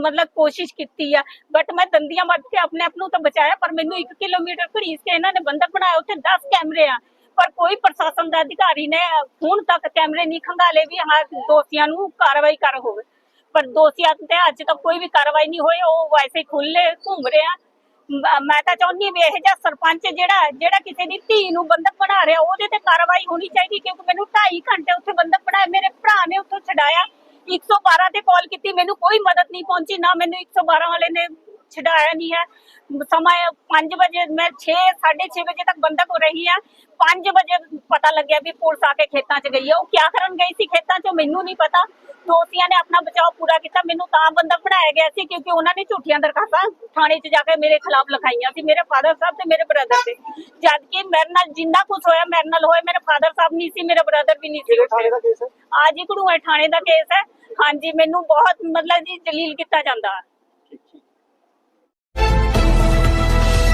ਮਤਲਬ ਕੋਸ਼ਿਸ਼ ਕੀਤੀ ਆ ਬਟ ਮੈਂ ਦੰਦੀਆਂ ਵੱਢ ਕੇ ਆਪਣੇ ਆਪ ਨੂੰ ਤਾਂ ਬਚਾਇਆ ਪਰ ਮੈਨੂੰ 1 ਕਿਲੋਮੀਟਰ ਘੜੀਸ ਕੇ ਇਹਨਾਂ ਨੇ ਬੰਦਕ ਬਣਾਇਆ ਉੱਥੇ 10 ਕੈਮਰੇ ਆ। ਪਰ ਕੋਈ ਪ੍ਰਸ਼ਾਸਨ ਦਾ ਅਧਿਕਾਰੀ ਨੇ ਹੁਣ ਤੱਕ ਕੈਮਰੇ ਨਹੀਂ ਖੰਗਾਲੇ ਵੀ ਹਾਂ ਦੋਸ਼ੀਆਂ ਨੂੰ ਕਾਰਵਾਈ ਕਰ ਹੋਵੇ। ਪਰ ਦੋਸ਼ੀਆਂ ਤੇ ਅੱਜ ਤੱਕ ਕੋਈ ਵੀ ਕਾਰਵਾਈ ਨਹੀਂ ਹੋਈ, ਉਹ ਵੈਸੇ ਖੁੱਲੇ ਘੁੰਮ ਰਹੇ ਆ। ਮੈਂ ਤਾਂ ਚਾਹੁੰਦੀ ਵੀ ਇਹ ਜਿਹਾ ਸਰਪੰਚ ਜਿਹੜਾ ਜਿਹੜਾ ਕਿਸੇ ਦੀ ਧੀ ਨੂੰ ਬੰਦਕ ਬਣਾ ਰਿਹਾ, ਉਹਦੇ ਤੇ ਕਾਰਵਾਈ ਹੋਣੀ ਚਾਹੀਦੀ ਕਿਉਂਕਿ ਮੈਨੂੰ 2.5 ਘੰਟੇ ਉੱਥੇ ਬੰਦਕ ਬਣਾਇਆ, ਮੇਰੇ ਭਰਾ ਨੇ ਉੱਥੋਂ ਛਡਾਇਆ। 112 ਤੇ ਕਾਲ ਕੀਤੀ, ਮੈਨੂੰ ਕੋਈ ਮਦਦ ਨਹੀਂ ਪਹੁੰਚੀ, ਨਾ ਮੈਨੂੰ 112 ਵਾਲੇ ਨੇ ਛਡਾਇਆ ਨਹੀਂ ਹੈ। ਸਮਾਂ 5 ਵਜੇ ਮੈਂ 6 6:30 ਵਜੇ ਤੱਕ ਬੰਦਕ ਹੋ ਰਹੀ ਹੈ। 5 ਵਜੇ ਪਤਾ ਲੱਗਿਆ ਵੀ ਪੁਲਿਸ ਆ ਕੇ ਖੇਤਾਂ 'ਚ ਗਈ ਹੈ। ਉਹ ਕੀ ਕਰਨ ਗਈ ਸੀ ਖੇਤਾਂ 'ਚ ਮੈਨੂੰ ਨਹੀਂ ਪਤਾ। ਦੋਸ਼ੀਆਂ ਨੇ ਆਪਣਾ ਬਚਾਅ ਪੂਰਾ ਕੀਤਾ। ਮੈਨੂੰ ਤਾਂ ਬੰਦਕ ਬਣਾਇਆ ਗਿਆ ਸੀ ਕਿਉਂਕਿ ਉਹਨਾਂ ਨੇ ਝੂਠੀਆਂ ਦਰਖਾਸਤਾਂ ਥਾਣੇ 'ਚ ਜਾ ਕੇ ਮੇਰੇ ਖਿਲਾਫ ਲਿਖਾਈਆਂ ਸੀ ਮੇਰੇ ਫਾਦਰ ਸਾਹਿਬ ਤੇ ਮੇਰੇ ਬ੍ਰਦਰ ਤੇ ਜਦ ਕਿ ਮੇਰੇ ਨਾਲ ਜਿੰਨਾ ਕੁਝ ਹੋਇਆ ਮੇਰੇ ਨਾਲ ਹੋਇਆ ਮੇਰੇ ਫਾਦਰ ਸਾਹਿਬ ਨਹੀਂ ਸੀ ਮੇਰੇ ਬ੍ਰਦਰ ਵੀ ਨਹੀਂ ਸੀ ਅੱਜ ਹੀ? ਘੜੂਏ ਥਾਣੇ ਦਾ ਕੇਸ ਹੈ। ਹਾਂਜੀ ਮੈਨੂੰ ਬਹੁਤ ਮਤਲਬ ਜੀ ਜਲੀਲ ਕੀਤਾ ਜਾਂਦਾ।